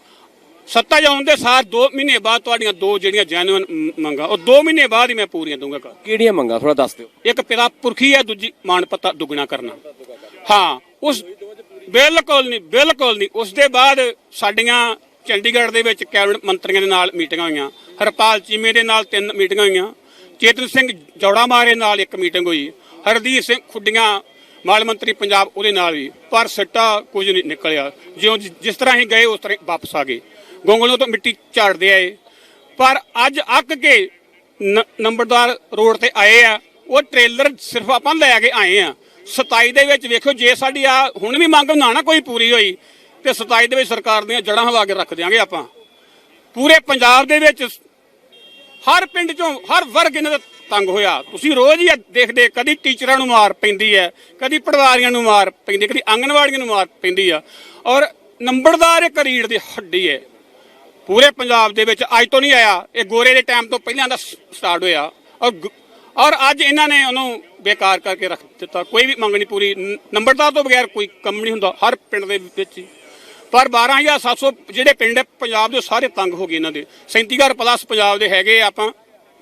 ਸੱਤਾ 'ਚ ਆਉਣ ਦੇ ਸਾਰ 2 ਮਹੀਨੇ ਬਾਅਦ ਤੁਹਾਡੀਆਂ ਦੋ ਜਿਹੜੀਆਂ ਜੈਨੂਇਨ ਮੰਗਾਂ ਉਹ 2 ਮਹੀਨੇ ਬਾਅਦ ਹੀ ਮੈਂ ਪੂਰੀਆਂ ਕਰ ਕਿਹੜੀਆਂ ਮੰਗਾਂ? ਥੋੜਾ ਦੱਸ ਦਿਓ। ਇੱਕ ਪਿਤਾ ਪੁਰਖੀ ਹੈ ਦੂਜੀ ਮਾਣ ਪੱਤਾ ਦੁੱਗਣਾ ਕਰਨਾ। ਹਾਂ ਉਸ ਬਿਲਕੁਲ ਨਹੀਂ ਬਿਲਕੁਲ ਨਹੀਂ। ਉਸ ਦੇ ਬਾਅਦ ਸਾਡੀਆਂ ਚੰਡੀਗੜ੍ਹ ਦੇ ਵਿੱਚ ਕੈਬਨਿਟ ਮੰਤਰੀਆਂ ਦੇ ਨਾਲ ਮੀਟਿੰਗਾਂ ਹੋਈਆਂ। ਹਰਪਾਲ ਚੀਮੇ ਦੇ ਨਾਲ ਤਿੰਨ ਮੀਟਿੰਗਾਂ ਹੋਈਆਂ। ਚੇਤਨ ਸਿੰਘ ਜੌੜਾ ਮਾਰੇ ਨਾਲ ਇੱਕ ਮੀਟਿੰਗ ਹੋਈ। ਹਰਦੀਪ ਸਿੰਘ ਖੁੱਡੀਆਂ, ਮਾਲ ਮੰਤਰੀ ਪੰਜਾਬ ਉਹਦੇ ਨਾਲ ਵੀ। ਪਰ ਸਿੱਟਾ ਕੁਝ ਨਹੀਂ ਨਿਕਲਿਆ। ਜਿਉਂ ਜਿ- ਜਿਸ ਤਰ੍ਹਾਂ ਹੀ ਗਏ, ਉਸ ਤਰ੍ਹਾਂ ਵਾਪਸ ਆ ਗਏ। ਗੋਂਗਲੋਂ ਤੋਂ ਮਿੱਟੀ ਝਾੜਦੇ ਆਏ। ਪਰ ਅੱਜ ਅੱਕ ਕੇ ਨ- ਨੰਬਰਦਾਰ ਰੋਡ ਤੇ ਆਏ ਆ। ਉਹ ਟ੍ਰੇਲਰ ਸਿਰਫ ਆਪਾਂ ਲੈ ਕੇ ਆਏ ਆ। 27 ਦੇ ਵਿੱਚ ਵੇਖੋ ਜੇ ਸਾਡੀ ਆ ਹੁਣ ਵੀ ਮੰਗ ਨਾ ਨਾ ਕੋਈ ਪੂਰੀ ਹੋਈ, ਤੇ 27 ਦੇ ਵਿੱਚ ਸਰਕਾਰ ਦੀਆਂ ਜੜਾਂ ਹਵਾ ਕੇ ਰੱਖ ਦਿਆਂਗੇ ਆਪਾਂ। ਪੂਰੇ ਪੰਜਾਬ ਦੇ ਵਿੱਚ ਹਰ ਪਿੰਡ ਚੋਂ ਹਰ ਵਰਗ ਇਹਨਾਂ ਦਾ ਤੰਗ ਹੋਇਆ। ਤੁਸੀਂ ਰੋਜ਼ ਹੀ ਦੇਖਦੇ, ਕਦੀ ਟੀਚਰਾਂ ਨੂੰ ਮਾਰ ਪੈਂਦੀ ਹੈ, ਕਦੀ ਪਟਵਾਰੀਆਂ ਨੂੰ ਮਾਰ ਪੈਂਦੀ ਕਦੀ ਆਂਗਣਵਾੜੀਆਂ ਨੂੰ ਮਾਰ ਪੈਂਦੀ ਆ। ਔਰ ਨੰਬਰਦਾਰ ਇੱਕ ਰੀੜ ਦੀ ਹੱਡੀ ਹੈ। ਪੂਰੇ ਪੰਜਾਬ ਦੇ ਵਿੱਚ ਅੱਜ ਤੋਂ ਨਹੀਂ ਆਇਆ, ਇਹ ਗੋਰੇ ਦੇ ਟਾਈਮ ਤੋਂ ਪਹਿਲਾਂ ਦਾ ਸਟਾਰਟ ਹੋਇਆ। ਔਰ ਗ- ਔਰ ਅੱਜ ਇਹਨਾਂ ਨੇ ਉਹਨੂੰ ਬੇਕਾਰ ਕਰਕੇ ਰੱਖ ਦਿੱਤਾ। ਕੋਈ ਵੀ ਮੰਗ ਨਹੀਂ ਪੂਰੀ। ਨੰਬਰਦਾਰ ਤੋਂ ਬਗੈਰ ਕੋਈ ਕੰਮ ਨਹੀਂ ਹੁੰਦਾ। ਹਰ ਪਿੰਡ ਦੇ ਵਿੱਚ ਪਰ 12700 ਜਿਹੜੇ ਪਿੰਡ ਹੈ ਪੰਜਾਬ ਦੇ ਸਾਰੇ ਤੰਗ ਹੋ ਗਏ ਇਹਨਾਂ ਦੇ। 37000 ਪਲੱਸ ਪੰਜਾਬ ਦੇ ਹੈਗੇ ਆਪਾਂ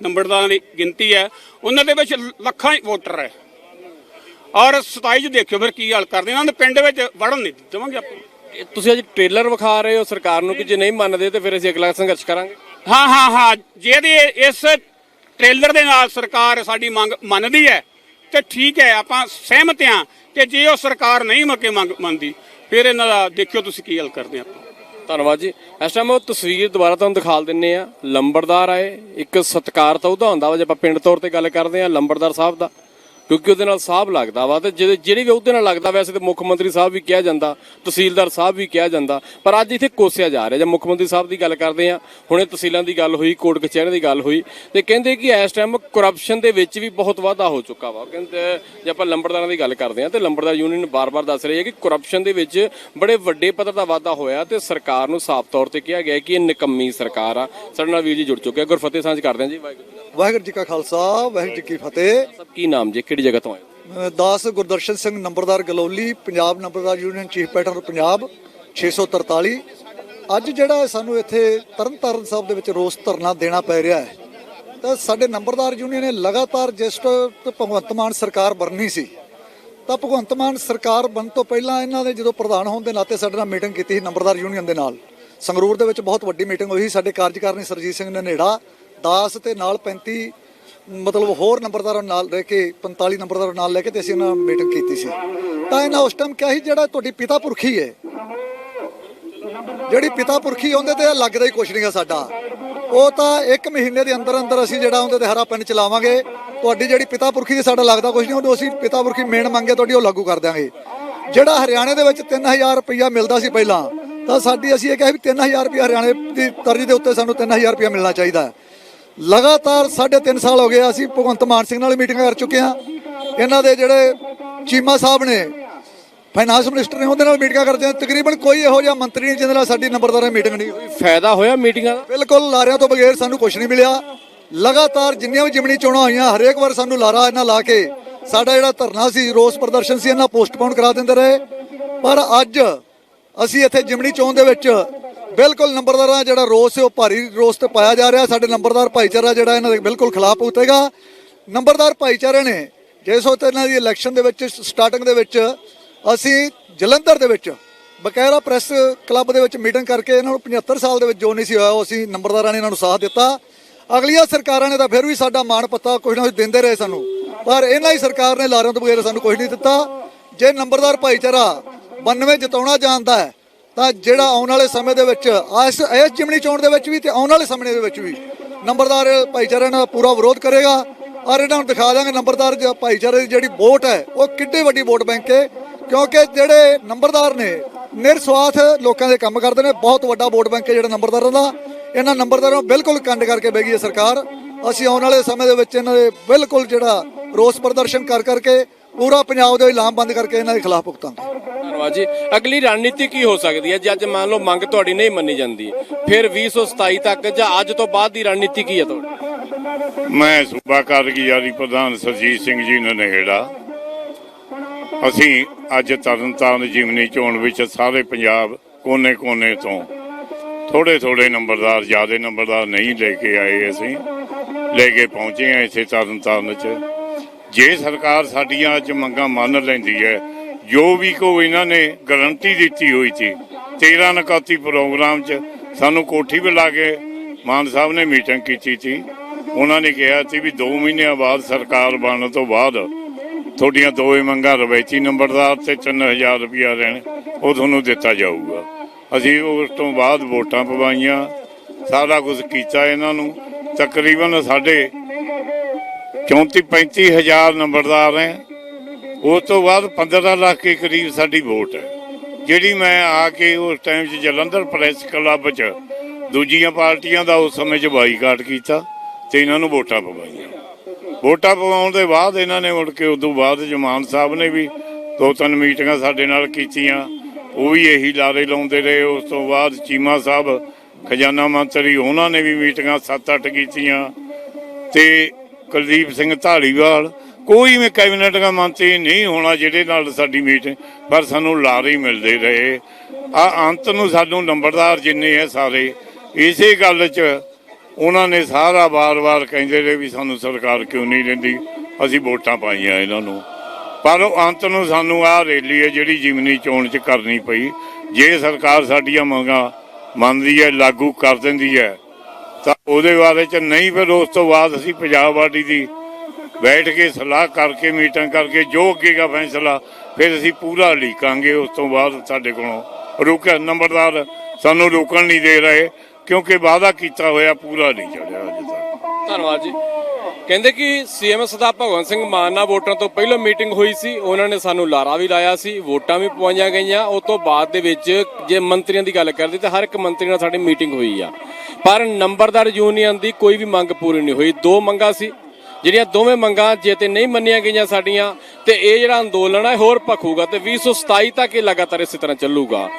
ਨੰਬਰਦਾਰਾਂ ਦੀ ਗਿਣਤੀ ਹੈ। ਉਹਨਾਂ ਦੇ ਵਿੱਚ ਲੱਖਾਂ ਵੋਟਰ ਹੈ। ਔਰ 27 ਚ ਦੇਖਿਓ ਫਿਰ ਕੀ ਹਾਲ ਕਰਦੇ। ਇਹਨਾਂ ਦੇ ਪਿੰਡ ਵਿੱਚ ਵੜਨ ਨਹੀਂ ਦੇਵਾਂਗੇ ਆਪਾਂ। ਤੁਸੀਂ ਅੱਜ ਟ੍ਰੇਲਰ ਵਿਖਾ ਰਹੇ ਹੋ ਸਰਕਾਰ ਨੂੰ ਕਿ ਜੇ ਨਹੀਂ ਮੰਨਦੇ ਤੇ ਫਿਰ ਅਸੀਂ ਅਗਲਾ ਸੰਘਰਸ਼ ਕਰਾਂਗੇ। ਹਾਂ ਹਾਂ ਹਾਂ। ਜਿਹਦੇ ਇਸ ਟ੍ਰੇਲਰ ਦੇ ਨਾਲ ਸਰਕਾਰ ਸਾਡੀ ਮੰਗ ਮੰਨਦੀ ਹੈ ਤੇ ਠੀਕ ਹੈ ਆਪਾਂ ਸਹਿਮਤ ਹਾਂ ਕਿ ਜੇ ਉਹ ਸਰਕਾਰ ਨਹੀਂ ਮੱਕੇ ਮੰਗ ਮੰਨਦੀ ਫਿਰ ਇਹਨਾਂ ਦਾ ਦੇਖਿਓ ਤੁਸੀਂ ਕੀ ਹੱਲ ਕਰਦੇ ਆਪਾਂ। ਧੰਨਵਾਦ ਜੀ। ਇਸ ਟਾਈਮ ਉਹ ਤਸਵੀਰ ਦੁਬਾਰਾ ਤੁਹਾਨੂੰ ਦਿਖਾ ਦਿੰਨੇ ਆ। ਲੰਬੜਦਾਰ ਆਏ। ਇੱਕ ਸਤਕਾਰ ਤਾਂ ਉਹਦਾ ਹੁੰਦਾ ਵਾ, ਜੇ ਆਪਾਂ ਪਿੰਡ ਤੌਰ ਤੇ ਗੱਲ ਕਰਦੇ ਆ, ਲੰਬੜਦਾਰ ਸਾਹਿਬ ਦਾ। ਕਿਉਂਕਿ ਉਹਦੇ ਨਾਲ ਸਾਹਿਬ ਲੱਗਦਾ ਵਾ ਤੇ ਜਿਹੜੇ ਜਿਹੜੇ ਵੀ ਉਹਦੇ ਨਾਲ ਲੱਗਦਾ ਵੈਸੇ ਤੇ ਮੁੱਖ ਮੰਤਰੀ ਸਾਹਿਬ ਵੀ ਕਿਹਾ ਜਾਂਦਾ ਤਹਿਸੀਲਦਾਰ ਸਾਹਿਬ ਵੀ ਕਿਹਾ ਜਾਂਦਾ ਪਰ ਅੱਜ ਇੱਥੇ ਕੋਸਿਆ ਜਾ ਰਿਹਾ। ਜੇ ਮੁੱਖ ਮੰਤਰੀ ਸਾਹਿਬ ਦੀ ਗੱਲ ਕਰਦੇ ਆ ਹੁਣੇ ਤਹਿਸੀਲਾਂ ਦੀ ਗੱਲ ਹੋਈ ਕੋਰਟ ਕਚਹਿਰੀ ਦੀ ਗੱਲ ਹੋਈ ਤੇ ਕਹਿੰਦੇ ਕਿ ਇਸ ਟਾਈਮ ਕਰਪਸ਼ਨ ਦੇ ਵਿੱਚ ਵੀ ਬਹੁਤ ਵਾਧਾ ਹੋ ਚੁੱਕਾ ਵਾ। ਕਹਿੰਦੇ ਜੇ ਆਪਾਂ ਲੰਬੜਦਾਰਾਂ ਦੀ ਗੱਲ ਕਰਦੇ ਆ ਤੇ ਲੰਬੜਦਾਰ ਯੂਨੀਅਨ ਬਾਰ-ਬਾਰ ਦੱਸ ਰਹੀ ਹੈ ਕਿ ਕਰਪਸ਼ਨ ਦੇ ਵਿੱਚ ਬੜੇ ਵੱਡੇ ਪੱਧਰ ਦਾ ਵਾਧਾ ਹੋਇਆ ਤੇ ਸਰਕਾਰ ਨੂੰ ਸਾਫ਼ ਤੌਰ ਤੇ ਕਿਹਾ ਗਿਆ ਕਿ ਇਹ ਨਿਕੰਮੀ ਸਰਕਾਰ ਆ। ਸਾਡੇ ਨਾਲ ਵੀਰ ਜੀ ਜੁੜ ਚੁੱਕੇ ਗੁਰਫਤਿਹ ਸਾਂਝ ਕਰਦੇ ਆ ਜੀ ਵਾਹਿਗੁਰੂ ਜੀ ਦਾ ਵਾਹਿਗੁਰੂ ਜੀ ਕਾ ਖਾਲਸਾ ਵਾਹਿਗੁਰੂ ਜੀ ਕੀ ਫਤਿਹ। ਸਭ ਕੀ ਨਾਮ ਜੀ? ਕਿਹੜੀ ਜਗ੍ਹਾ ਤੋਂ ਆਏ ਹੋ? ਦਾਸ ਗੁਰਦਰਸ਼ਨ ਸਿੰਘ ਨੰਬਰਦਾਰ ਗਲੌਲੀ, ਪੰਜਾਬ ਨੰਬਰਦਾਰ ਯੂਨੀਅਨ ਚੀਫ ਪੈਟਰਨ ਪੰਜਾਬ 643 ਅੱਜ ਜਿਹੜਾ ਸਾਨੂੰ ਇੱਥੇ ਤਰਨਤਾਰਨ ਸਾਹਿਬ ਦੇ ਵਿੱਚ ਰੋਸ ਧਰਨਾ ਦੇਣਾ ਪੈ ਰਿਹਾ ਹੈ, ਤਾਂ ਸਾਡੇ ਨੰਬਰਦਾਰ ਯੂਨੀਅਨ ਨੇ ਲਗਾਤਾਰ ਜਿਸ ਤੋਂ, ਭਗਵੰਤ ਮਾਨ ਸਰਕਾਰ ਬਣਨੀ ਸੀ, ਤਾਂ ਭਗਵੰਤ ਮਾਨ ਸਰਕਾਰ ਬਣਨ ਤੋਂ ਪਹਿਲਾਂ ਇਹਨਾਂ ਦੇ ਜਦੋਂ ਪ੍ਰਧਾਨ ਹੋਣ ਦੇ ਨਾਤੇ ਸਾਡੇ ਨਾਲ ਮੀਟਿੰਗ ਕੀਤੀ ਸੀ ਨੰਬਰਦਾਰ ਯੂਨੀਅਨ ਦੇ ਨਾਲ, ਸੰਗਰੂਰ ਦੇ ਵਿੱਚ ਬਹੁਤ ਵੱਡੀ ਮੀਟਿੰਗ ਹੋਈ ਸੀ, ਸਾਡੇ ਕਾਰਜਕਾਰਨੀ ਸਰਜੀਤ ਸਿੰਘ ਨੇ ਨੇੜਾ ਦਾਸ ਤੇ ਨਾਲ 35 ਮਤਲਬ ਹੋਰ ਨੰਬਰਦਾਰਾਂ ਨਾਲ ਰਹਿ ਕੇ 45 ਨੰਬਰਦਾਰਾਂ ਨਾਲ ਲੈ ਕੇ ਤੇ ਅਸੀਂ ਉਹਨਾਂ ਨਾਲ ਮੀਟਿੰਗ ਕੀਤੀ ਸੀ। ਤਾਂ ਇਹਨਾਂ ਉਸ ਟਾਈਮ ਕਿਹਾ ਸੀ, ਜਿਹੜਾ ਤੁਹਾਡੀ ਪਿਤਾ ਪੁਰਖੀ ਹੈ, ਜਿਹੜੀ ਪਿਤਾ ਪੁਰਖੀ ਉਹਦੇ ਤੇ ਲੱਗਦਾ ਹੀ ਕੁਛ ਨਹੀਂ ਹੈ ਸਾਡਾ। ਉਹ ਤਾਂ 1 ਮਹੀਨੇ ਦੇ ਅੰਦਰ ਅੰਦਰ ਅਸੀਂ ਜਿਹੜਾ ਉਹਦੇ ਤੇ ਹਰਾ ਪਿੰਡ ਚਲਾਵਾਂਗੇ ਤੁਹਾਡੀ ਜਿਹੜੀ ਪਿਤਾ ਪੁਰਖੀ ਦੀ ਸਾਡਾ ਲੱਗਦਾ ਕੁਛ ਨਹੀਂ, ਉਹਨੂੰ ਅਸੀਂ ਪਿਤਾ ਪੁਰਖੀ ਮੇਨ ਮੰਗੇ, ਤੁਹਾਡੀ ਉਹ ਲਾਗੂ ਕਰ ਦਿਆਂਗੇ। ਜਿਹੜਾ ਹਰਿਆਣੇ ਦੇ ਵਿੱਚ 3000 ਰੁਪਈਆ ਮਿਲਦਾ ਸੀ ਪਹਿਲਾਂ, ਤਾਂ ਸਾਡੀ ਅਸੀਂ ਇਹ ਕਿਹਾ ਵੀ 3000 ਰੁਪਈਆ ਹਰਿਆਣੇ ਦੀ ਤਰਜ਼ ਦੇ ਉੱਤੇ ਸਾਨੂੰ 3000 ਰੁਪਇਆ ਮਿਲਣਾ ਚਾਹੀਦਾ। ਲਗਾਤਾਰ ਸਾਢੇ ਤਿੰਨ ਸਾਲ ਹੋ ਗਏ ਅਸੀਂ ਭਗਵੰਤ ਮਾਨ ਸਿੰਘ ਨਾਲ ਮੀਟਿੰਗ ਕਰ ਚੁੱਕੇ ਹਾਂ ਇਹਨਾਂ ਦੇ ਜਿਹੜੇ ਚੀਮਾ ਸਾਹਿਬ ਨੇ ਫਾਈਨਾਂਸ ਮਿਨਿਸਟਰ ਨੇ ਉਹਦੇ ਨਾਲ ਮੀਟਿੰਗਾਂ ਕਰਦੇ ਆ। ਤਕਰੀਬਨ ਕੋਈ ਇਹੋ ਜਿਹਾ ਮੰਤਰੀ ਨਹੀਂ ਜਿਹਦੇ ਨਾਲ ਸਾਡੀ ਨੰਬਰਦਾਰਾਂ ਮੀਟਿੰਗ ਨਹੀਂ ਹੋਈ। ਫਾਇਦਾ ਹੋਇਆ ਮੀਟਿੰਗਾਂ ਦਾ? ਬਿਲਕੁਲ ਲਾਰਿਆਂ ਤੋਂ ਬਗੈਰ ਸਾਨੂੰ ਕੁਝ ਨਹੀਂ ਮਿਲਿਆ। ਲਗਾਤਾਰ ਜਿੰਨੀਆਂ ਵੀ ਜਿਮਣੀ ਚੋਣਾਂ ਹੋਈਆਂ ਹਰੇਕ ਵਾਰ ਸਾਨੂੰ ਲਾਰਾ ਇਹਨਾਂ ਲਾ ਕੇ ਸਾਡਾ ਜਿਹੜਾ ਧਰਨਾ ਸੀ ਰੋਸ ਪ੍ਰਦਰਸ਼ਨ ਸੀ ਇਹਨਾਂ ਪੋਸਟਪੋਨ ਕਰਾ ਦਿੰਦੇ ਰਹੇ। ਪਰ ਅੱਜ ਅਸੀਂ ਇੱਥੇ ਜਿਮਣੀ ਚੋਣ ਦੇ ਵਿੱਚ ਬਿਲਕੁਲ ਨੰਬਰਦਾਰਾਂ ਦਾ ਜਿਹੜਾ ਰੋਸ ਹੈ ਉਹ ਭਾਰੀ ਰੋਸ ਤੇ ਪਾਇਆ ਜਾ ਰਿਹਾ। ਸਾਡੇ ਨੰਬਰਦਾਰ ਭਾਈਚਾਰਾ ਜਿਹੜਾ ਇਹਨਾਂ ਦੇ ਬਿਲਕੁਲ ਖਿਲਾਫ ਉਤੇਗਾ ਨੰਬਰਦਾਰ ਭਾਈਚਾਰੇ ਨੇ, ਜਿਸ ਵਕਤ ਇਹਨਾਂ ਦੀ ਇਲੈਕਸ਼ਨ ਦੇ ਵਿੱਚ ਸਟਾਰਟਿੰਗ ਦੇ ਵਿੱਚ, ਅਸੀਂ ਜਲੰਧਰ ਦੇ ਵਿੱਚ ਬਕਾਇਰਾ ਪ੍ਰੈਸ ਕਲੱਬ ਦੇ ਵਿੱਚ ਮੀਟਿੰਗ ਕਰਕੇ ਇਹਨਾਂ ਨੂੰ 75 ਸਾਲ ਦੇ ਵਿੱਚ ਜੋ ਨਹੀਂ ਸੀ ਹੋਇਆ, ਉਹ ਅਸੀਂ ਨੰਬਰਦਾਰਾਂ ਨੇ ਇਹਨਾਂ ਨੂੰ ਸਾਥ ਦਿੱਤਾ। ਅਗਲੀਆਂ ਸਰਕਾਰਾਂ ਨੇ ਤਾਂ ਫਿਰ ਵੀ ਸਾਡਾ ਮਾਣ ਪੱਤਾ ਕੁਝ ਨਾ ਕੁਝ ਦਿੰਦੇ ਰਹੇ ਸਾਨੂੰ। ਪਰ ਇਹਨਾਂ ਹੀ ਸਰਕਾਰ ਨੇ ਲਾਰਿਆਂ ਤੋਂ ਬਗੈਰ ਸਾਨੂੰ ਕੁਝ ਨਹੀਂ ਦਿੱਤਾ। ਜੇ ਨੰਬਰਦਾਰ ਭਾਈਚਾਰਾ 92 ਜਿਤਾਉਣਾ ਜਾਣਦਾ ਹੈ ਤਾਂ ਜਿਹੜਾ ਆਉਣ ਵਾਲੇ ਸਮੇਂ ਦੇ ਵਿੱਚ ਇਸ ਇਸ ਜਿਮਣੀ ਚੋਣ ਦੇ ਵਿੱਚ ਵੀ ਤੇ ਆਉਣ ਵਾਲੇ ਸਮੇਂ ਦੇ ਵਿੱਚ ਵੀ ਨੰਬਰਦਾਰ ਭਾਈਚਾਰੇ ਨਾਲ ਪੂਰਾ ਵਿਰੋਧ ਕਰੇਗਾ। ਔਰ ਇਹਨਾਂ ਨੂੰ ਦਿਖਾ ਦਾਂਗੇ ਨੰਬਰਦਾਰ ਜ- ਭਾਈਚਾਰੇ ਦੀ ਜਿਹੜੀ ਵੋਟ ਹੈ, ਉਹ ਕਿੱਡੀ ਵੱਡੀ ਵੋਟ ਬੈਂਕ ਹੈ। ਕਿਉਂਕਿ ਜਿਹੜੇ ਨੰਬਰਦਾਰ ਨੇ ਨਿਰਸਵਾਰਥ ਲੋਕਾਂ ਦੇ ਕੰਮ ਕਰਦੇ ਨੇ, ਬਹੁਤ ਵੱਡਾ ਵੋਟ ਬੈਂਕ ਹੈ ਜਿਹੜਾ ਨੰਬਰਦਾਰਾਂ ਦਾ। ਇਹਨਾਂ ਨੰਬਰਦਾਰਾਂ ਨੂੰ ਬਿਲਕੁਲ ਕੰਡ ਕਰਕੇ ਬਹਿ ਗਈ ਹੈ ਸਰਕਾਰ। ਅਸੀਂ ਆਉਣ ਵਾਲੇ ਸਮੇਂ ਦੇ ਵਿੱਚ ਇਹਨਾਂ ਦੇ ਬਿਲਕੁਲ ਜਿਹੜਾ ਰੋਸ ਪ੍ਰਦਰਸ਼ਨ ਕਰ ਕਰਕੇ ਪੂਰਾ ਪੰਜਾਬ ਦੇ ਇਲਾਮ ਬੰਦ ਕਰਕੇ ਇਹਨਾਂ ਦੇ ਖਿਲਾਫ ਭੁਗਤਾਂਗੇ ਧੰਨਵਾਦ ਜੀ। ਅਗਲੀ ਰਣਨੀਤੀ ਕੀ ਹੋ ਸਕਦੀ ਹੈ? ਜੇ ਅੱਜ ਮੰਨ ਲਓ ਮੰਗ ਤੁਹਾਡੀ ਨਹੀਂ ਮੰਨੀ ਜਾਂਦੀ ਫਿਰ 2027 ਤੱਕ ਜਾਂ ਅੱਜ ਤੋਂ ਬਾਅਦ ਦੀ ਰਣਨੀਤੀ ਕੀ ਹੈ ਤੁਹਾਡੀ? ਮੈਂ ਸੂਬਾ ਕਾਰਗੁਜ਼ਾਰੀ ਪ੍ਰਧਾਨ ਸਰਜੀਤ ਸਿੰਘ ਜੀ ਨਨੇੜਾ ਅਸੀਂ ਅੱਜ ਤਰਨਤਾਰਨ ਜਿਮਨੀ ਚੋਣ ਵਿੱਚ ਸਾਰੇ ਪੰਜਾਬ ਕੋਨੇ-ਕੋਨੇ ਤੋਂ ਥੋੜੇ ਥੋੜੇ ਨੰਬਰਦਾਰ ਜਿਆਦੇ ਨੰਬਰਦਾਰ ਨਹੀਂ ਲੈ ਕੇ ਆਏ ਅਸੀਂ। ਲੈ ਕੇ ਪਹੁੰਚੇ ਆ ਇੱਥੇ ਤਰਨਤਾਰਨ 'ਚ। ਜੇ ਸਰਕਾਰ ਸਾਡੀਆਂ ਅੱਜ ਮੰਗਾਂ ਮੰਨ ਲੈਂਦੀ ਹੈ, ਜੋ ਵੀ ਕੋ ਇਹਨਾਂ ਨੇ ਗਰੰਟੀ ਦਿੱਤੀ ਹੋਈ ਸੀ 13 ਨਕਾਤੀ ਪ੍ਰੋਗਰਾਮ 'ਚ ਸਾਨੂੰ ਕੋਠੀ ਬੁਲਾ ਕੇ ਮਾਨ ਸਾਹਿਬ ਨੇ ਮੀਟਿੰਗ ਕੀਤੀ ਸੀ। ਉਹਨਾਂ ਨੇ ਕਿਹਾ ਸੀ ਵੀ 2 ਮਹੀਨਿਆਂ ਬਾਅਦ ਸਰਕਾਰ ਬਣਨ ਤੋਂ ਬਾਅਦ ਤੁਹਾਡੀਆਂ ਦੋਵੇਂ ਮੰਗਾਂ ਰਵਾਇਤੀ ਨੰਬਰਦਾਰ ਤੇ 3000 ਰੁਪਇਆ ਰਹਿਣ ਉਹ ਤੁਹਾਨੂੰ ਦਿੱਤਾ ਜਾਊਗਾ। ਅਸੀਂ ਉਸ ਤੋਂ ਬਾਅਦ ਵੋਟਾਂ ਪਵਾਈਆਂ, ਸਾਰਾ ਕੁਝ ਕੀਤਾ ਇਹਨਾਂ ਨੂੰ। ਤਕਰੀਬਨ ਸਾਡੇ 34 35 ਹਜ਼ਾਰ ਨੰਬਰਦਾਰ ਹੈ ਉਸ ਤੋਂ ਬਾਅਦ 15 ਲੱਖ ਦੇ ਕਰੀਬ ਸਾਡੀ ਵੋਟ ਹੈ। ਜਿਹੜੀ ਮੈਂ ਆ ਕੇ ਉਸ ਟਾਈਮ 'ਚ ਜਲੰਧਰ ਪ੍ਰੈਸ ਕਲੱਬ 'ਚ ਦੂਜੀਆਂ ਪਾਰਟੀਆਂ ਦਾ ਉਸ ਸਮੇਂ 'ਚ ਬਾਈਕਾਟ ਕੀਤਾ ਤੇ ਇਹਨਾਂ ਨੂੰ ਵੋਟਾਂ ਪਵਾਈਆਂ। ਵੋਟਾਂ ਪਵਾਉਣ ਦੇ ਬਾਅਦ ਇਹਨਾਂ ਨੇ ਮੁੜ ਕੇ ਉਦੋਂ ਬਾਅਦ ਜਮਾਨ ਸਾਹਿਬ ਨੇ ਵੀ ਦੋ ਤਿੰਨ ਮੀਟਿੰਗਾਂ ਸਾਡੇ ਨਾਲ ਕੀਤੀਆਂ। ਉਹ ਵੀ ਇਹੀ ਲਾਰੇ ਲਾਉਂਦੇ ਰਹੇ। ਉਸ ਤੋਂ ਬਾਅਦ ਚੀਮਾ ਸਾਹਿਬ, ਖਜ਼ਾਨਾ ਮੰਤਰੀ, ਉਹਨਾਂ ਨੇ ਵੀ ਮੀਟਿੰਗਾਂ 7-8 ਕੀਤੀਆਂ। ਤੇ ਕੁਲਦੀਪ ਸਿੰਘ ਢਾਲੀਵਾਲ, ਕੋਈ ਵੀ ਕੈਬਨਿਟ ਦਾ ਮੰਤਰੀ ਨਹੀਂ ਹੋਣਾ ਜਿਹਦੇ ਨਾਲ ਸਾਡੀ ਮੀਟਿੰਗ, ਪਰ ਸਾਨੂੰ ਲਾਰੇ ਹੀ ਮਿਲਦੇ ਰਹੇ। ਆ ਅੰਤ ਨੂੰ ਸਾਨੂੰ ਨੰਬਰਦਾਰ ਜਿੰਨੇ ਹੈ ਸਾਰੇ, ਇਸੇ ਗੱਲ 'ਚ ਉਹਨਾਂ ਨੇ ਸਾਰਾ ਵਾਰ-ਵਾਰ ਕਹਿੰਦੇ ਰਹੇ ਵੀ ਸਾਨੂੰ ਸਰਕਾਰ ਕਿਉਂ ਨਹੀਂ ਦਿੰਦੀ, ਅਸੀਂ ਵੋਟਾਂ ਪਾਈਆਂ ਇਹਨਾਂ ਨੂੰ। ਪਰ ਉਹ ਅੰਤ ਨੂੰ ਸਾਨੂੰ ਆਹ ਰੈਲੀ ਹੈ ਜਿਹੜੀ ਜਿਮਨੀ ਚੋਣ 'ਚ ਕਰਨੀ ਪਈ। ਜੇ ਸਰਕਾਰ ਸਾਡੀਆਂ ਮੰਗਾਂ ਮੰਨਦੀ ਹੈ, ਲਾਗੂ ਕਰ ਦਿੰਦੀ ਹੈ ਤਾਂ ਉਹਦੇ ਬਾਰੇ 'ਚ ਨਹੀਂ, ਫਿਰ ਉਸ ਤੋਂ ਬਾਅਦ ਅਸੀਂ ਪੰਜਾਬ ਵਾਡੀ ਦੀ ਬੈਠ ਕੇ ਸਲਾਹ ਕਰਕੇ, ਮੀਟਿੰਗ ਕਰਕੇ, ਜੋ ਅੱਗੇਗਾ ਫੈਸਲਾ, ਫਿਰ ਅਸੀਂ ਪੂਰਾ ਲੀਕਾਂਗੇ ਉਸ ਤੋਂ ਬਾਅਦ ਸਾਡੇ ਕੋਲੋਂ ਰੁਕ ਨੰਬਰਦਾਰ ਸਾਨੂੰ ਰੋਕਣ ਨਹੀਂ ਦੇ ਰਹੇ, ਕਿਉਂਕਿ ਵਾਅਦਾ ਕੀਤਾ ਹੋਇਆ, ਪੂਰਾ ਨਹੀਂ ਚੜਿਆ ਅਜੇ ਤੱਕ। ਧੰਨਵਾਦ ਜੀ। ਕਹਿੰਦੇ ਕਿ ਸੀਐਮ ਸਰਦਾਰ ਭਗਵੰਤ ਸਿੰਘ ਮਾਨ ਨਾਲ ਵੋਟਾਂ ਤੋਂ ਪਹਿਲਾਂ ਮੀਟਿੰਗ ਹੋਈ ਸੀ, ਉਹਨਾਂ ਨੇ ਸਾਨੂੰ ਲਾਰਾ ਵੀ ਲਾਇਆ ਸੀ, ਵੋਟਾਂ ਵੀ ਪਵਾਈਆਂ ਗਈਆਂ। ਉਸ ਤੋਂ ਬਾਅਦ ਦੇ ਵਿੱਚ ਜੇ ਮੰਤਰੀਆਂ ਦੀ ਗੱਲ ਕਰਦੇ ਤਾਂ ਹਰ ਇੱਕ ਮੰਤਰੀ ਨਾਲ ਸਾਡੀ ਮੀਟਿੰਗ ਹੋਈ ਆ। ਪਰ ਨੰਬਰਦਾਰ ਯੂਨੀਅਨ ਦੀ ਕੋਈ ਵੀ ਮੰਗ ਪੂਰੀ ਨਹੀਂ ਹੋਈ। ਦੋ ਮੰਗਾਂ ਸੀ ਜਿਹੜੀਆਂ ਦੋਵੇਂ ਮੰਗਾਂ ਜੇ ਤੇ ਨਹੀਂ ਮੰਨੀਆਂ ਗਈਆਂ ਸਾਡੀਆਂ, ਤੇ ਇਹ ਜਿਹੜਾ ਅੰਦੋਲਨ ਹੈ ਹੋਰ ਭਖੂਗਾ ਤੇ 2027 ਤੱਕ ਇਹ ਲਗਾਤਾਰ ਇਸੇ ਤਰ੍ਹਾਂ ਚੱਲੂਗਾ।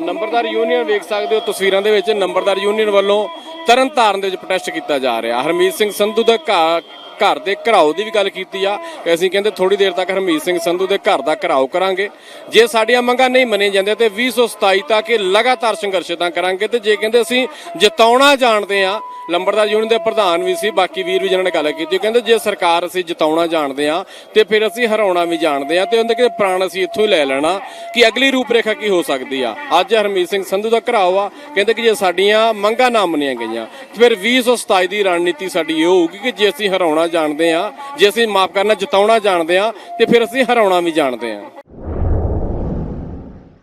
ਨੰਬਰਦਾਰ ਯੂਨੀਅਨ ਵੇਖ ਸਕਦੇ ਹੋ ਤਸਵੀਰਾਂ ਦੇ ਵਿੱਚ ਨੰਬਰਦਾਰ ਯੂਨੀਅਨ ਵੱਲੋਂ ਤਰਨਤਾਰਨ ਦੇ ਵਿੱਚ ਪ੍ਰੋਟੈਸਟ ਕੀਤਾ ਜਾ ਰਿਹਾ। ਹਰਮੀਤ ਸਿੰਘ ਸੰਧੂ ਦਾ ਘਾ- ਘਰ ਦੇ ਘਰਾਓ ਦੀ ਵੀ ਗੱਲ ਕੀਤੀ ਆ। ਅਸੀਂ ਕਹਿੰਦੇ ਥੋੜੀ ਦੇਰ ਤੱਕ ਹਰਮੀਤ ਸਿੰਘ ਸੰਧੂ ਦੇ ਘਰ ਦਾ ਘਰਾਓ ਕਰਾਂਗੇ। ਜੇ ਸਾਡੀਆਂ ਮੰਗਾਂ ਨਹੀਂ ਮੰਨੀਆਂ ਜਾਂਦੀਆਂ ਤੇ 2027 ਤੱਕ ਇਹ ਲਗਾਤਾਰ ਸੰਘਰਸ਼ ਤਾਂ ਕਰਾਂਗੇ ਤੇ ਜੇ ਕਹਿੰਦੇ ਅਸੀਂ ਜਿਤਾਉਣਾ ਜਾਣਦੇ ਆ ਲੰਬੜਦਾਰ ਯੂਨੀਅਨ ਦੇ ਪ੍ਰਧਾਨ ਵੀ ਸੀ, ਬਾਕੀ ਵੀਰ ਵੀ ਜਿਹਨਾਂ ਨੇ ਗੱਲ ਕੀਤੀ, ਉਹ ਕਹਿੰਦੇ ਜੇ ਸਰਕਾਰ ਅਸੀਂ ਜਿਤਾਉਣਾ ਜਾਣਦੇ ਆ ਤੇ ਫਿਰ ਅਸੀਂ ਹਰਾਉਣਾ ਵੀ ਜਾਣਦੇ ਆ ਤੇ ਉਹਦੇ ਕਿ ਪ੍ਰਾਣ ਅਸੀਂ ਇੱਥੋਂ ਹੀ ਲੈ ਲੈਣਾ, ਕਿ ਅਗਲੀ ਰੂਪਰੇਖਾ ਕੀ ਹੋ ਸਕਦੀ ਆ। ਅੱਜ ਹਰਮੀਤ ਸਿੰਘ ਸੰਧੂ ਦਾ ਘਰਾਓ ਆ, ਕਹਿੰਦੇ ਕਿ ਜੇ ਸਾਡੀਆਂ ਮੰਗਾਂ ਨਾ ਮੰਨੀਆਂ ਗਈਆਂ, ਫਿਰ 2027 ਦੀ ਰਣਨੀਤੀ ਸਾਡੀ ਇਹ ਹੋਊਗੀ ਕਿ ਜੇ ਅਸੀਂ ਹਰਾਉਣਾ ਜਾਣਦੇ ਆ ਜੇ ਅਸੀਂ ਮਾਫ ਕਰਨਾ, ਜਿਤਾਉਣਾ ਜਾਣਦੇ ਆ ਤੇ ਫਿਰ ਅਸੀਂ ਹਰਾਉਣਾ ਵੀ ਜਾਣਦੇ ਆ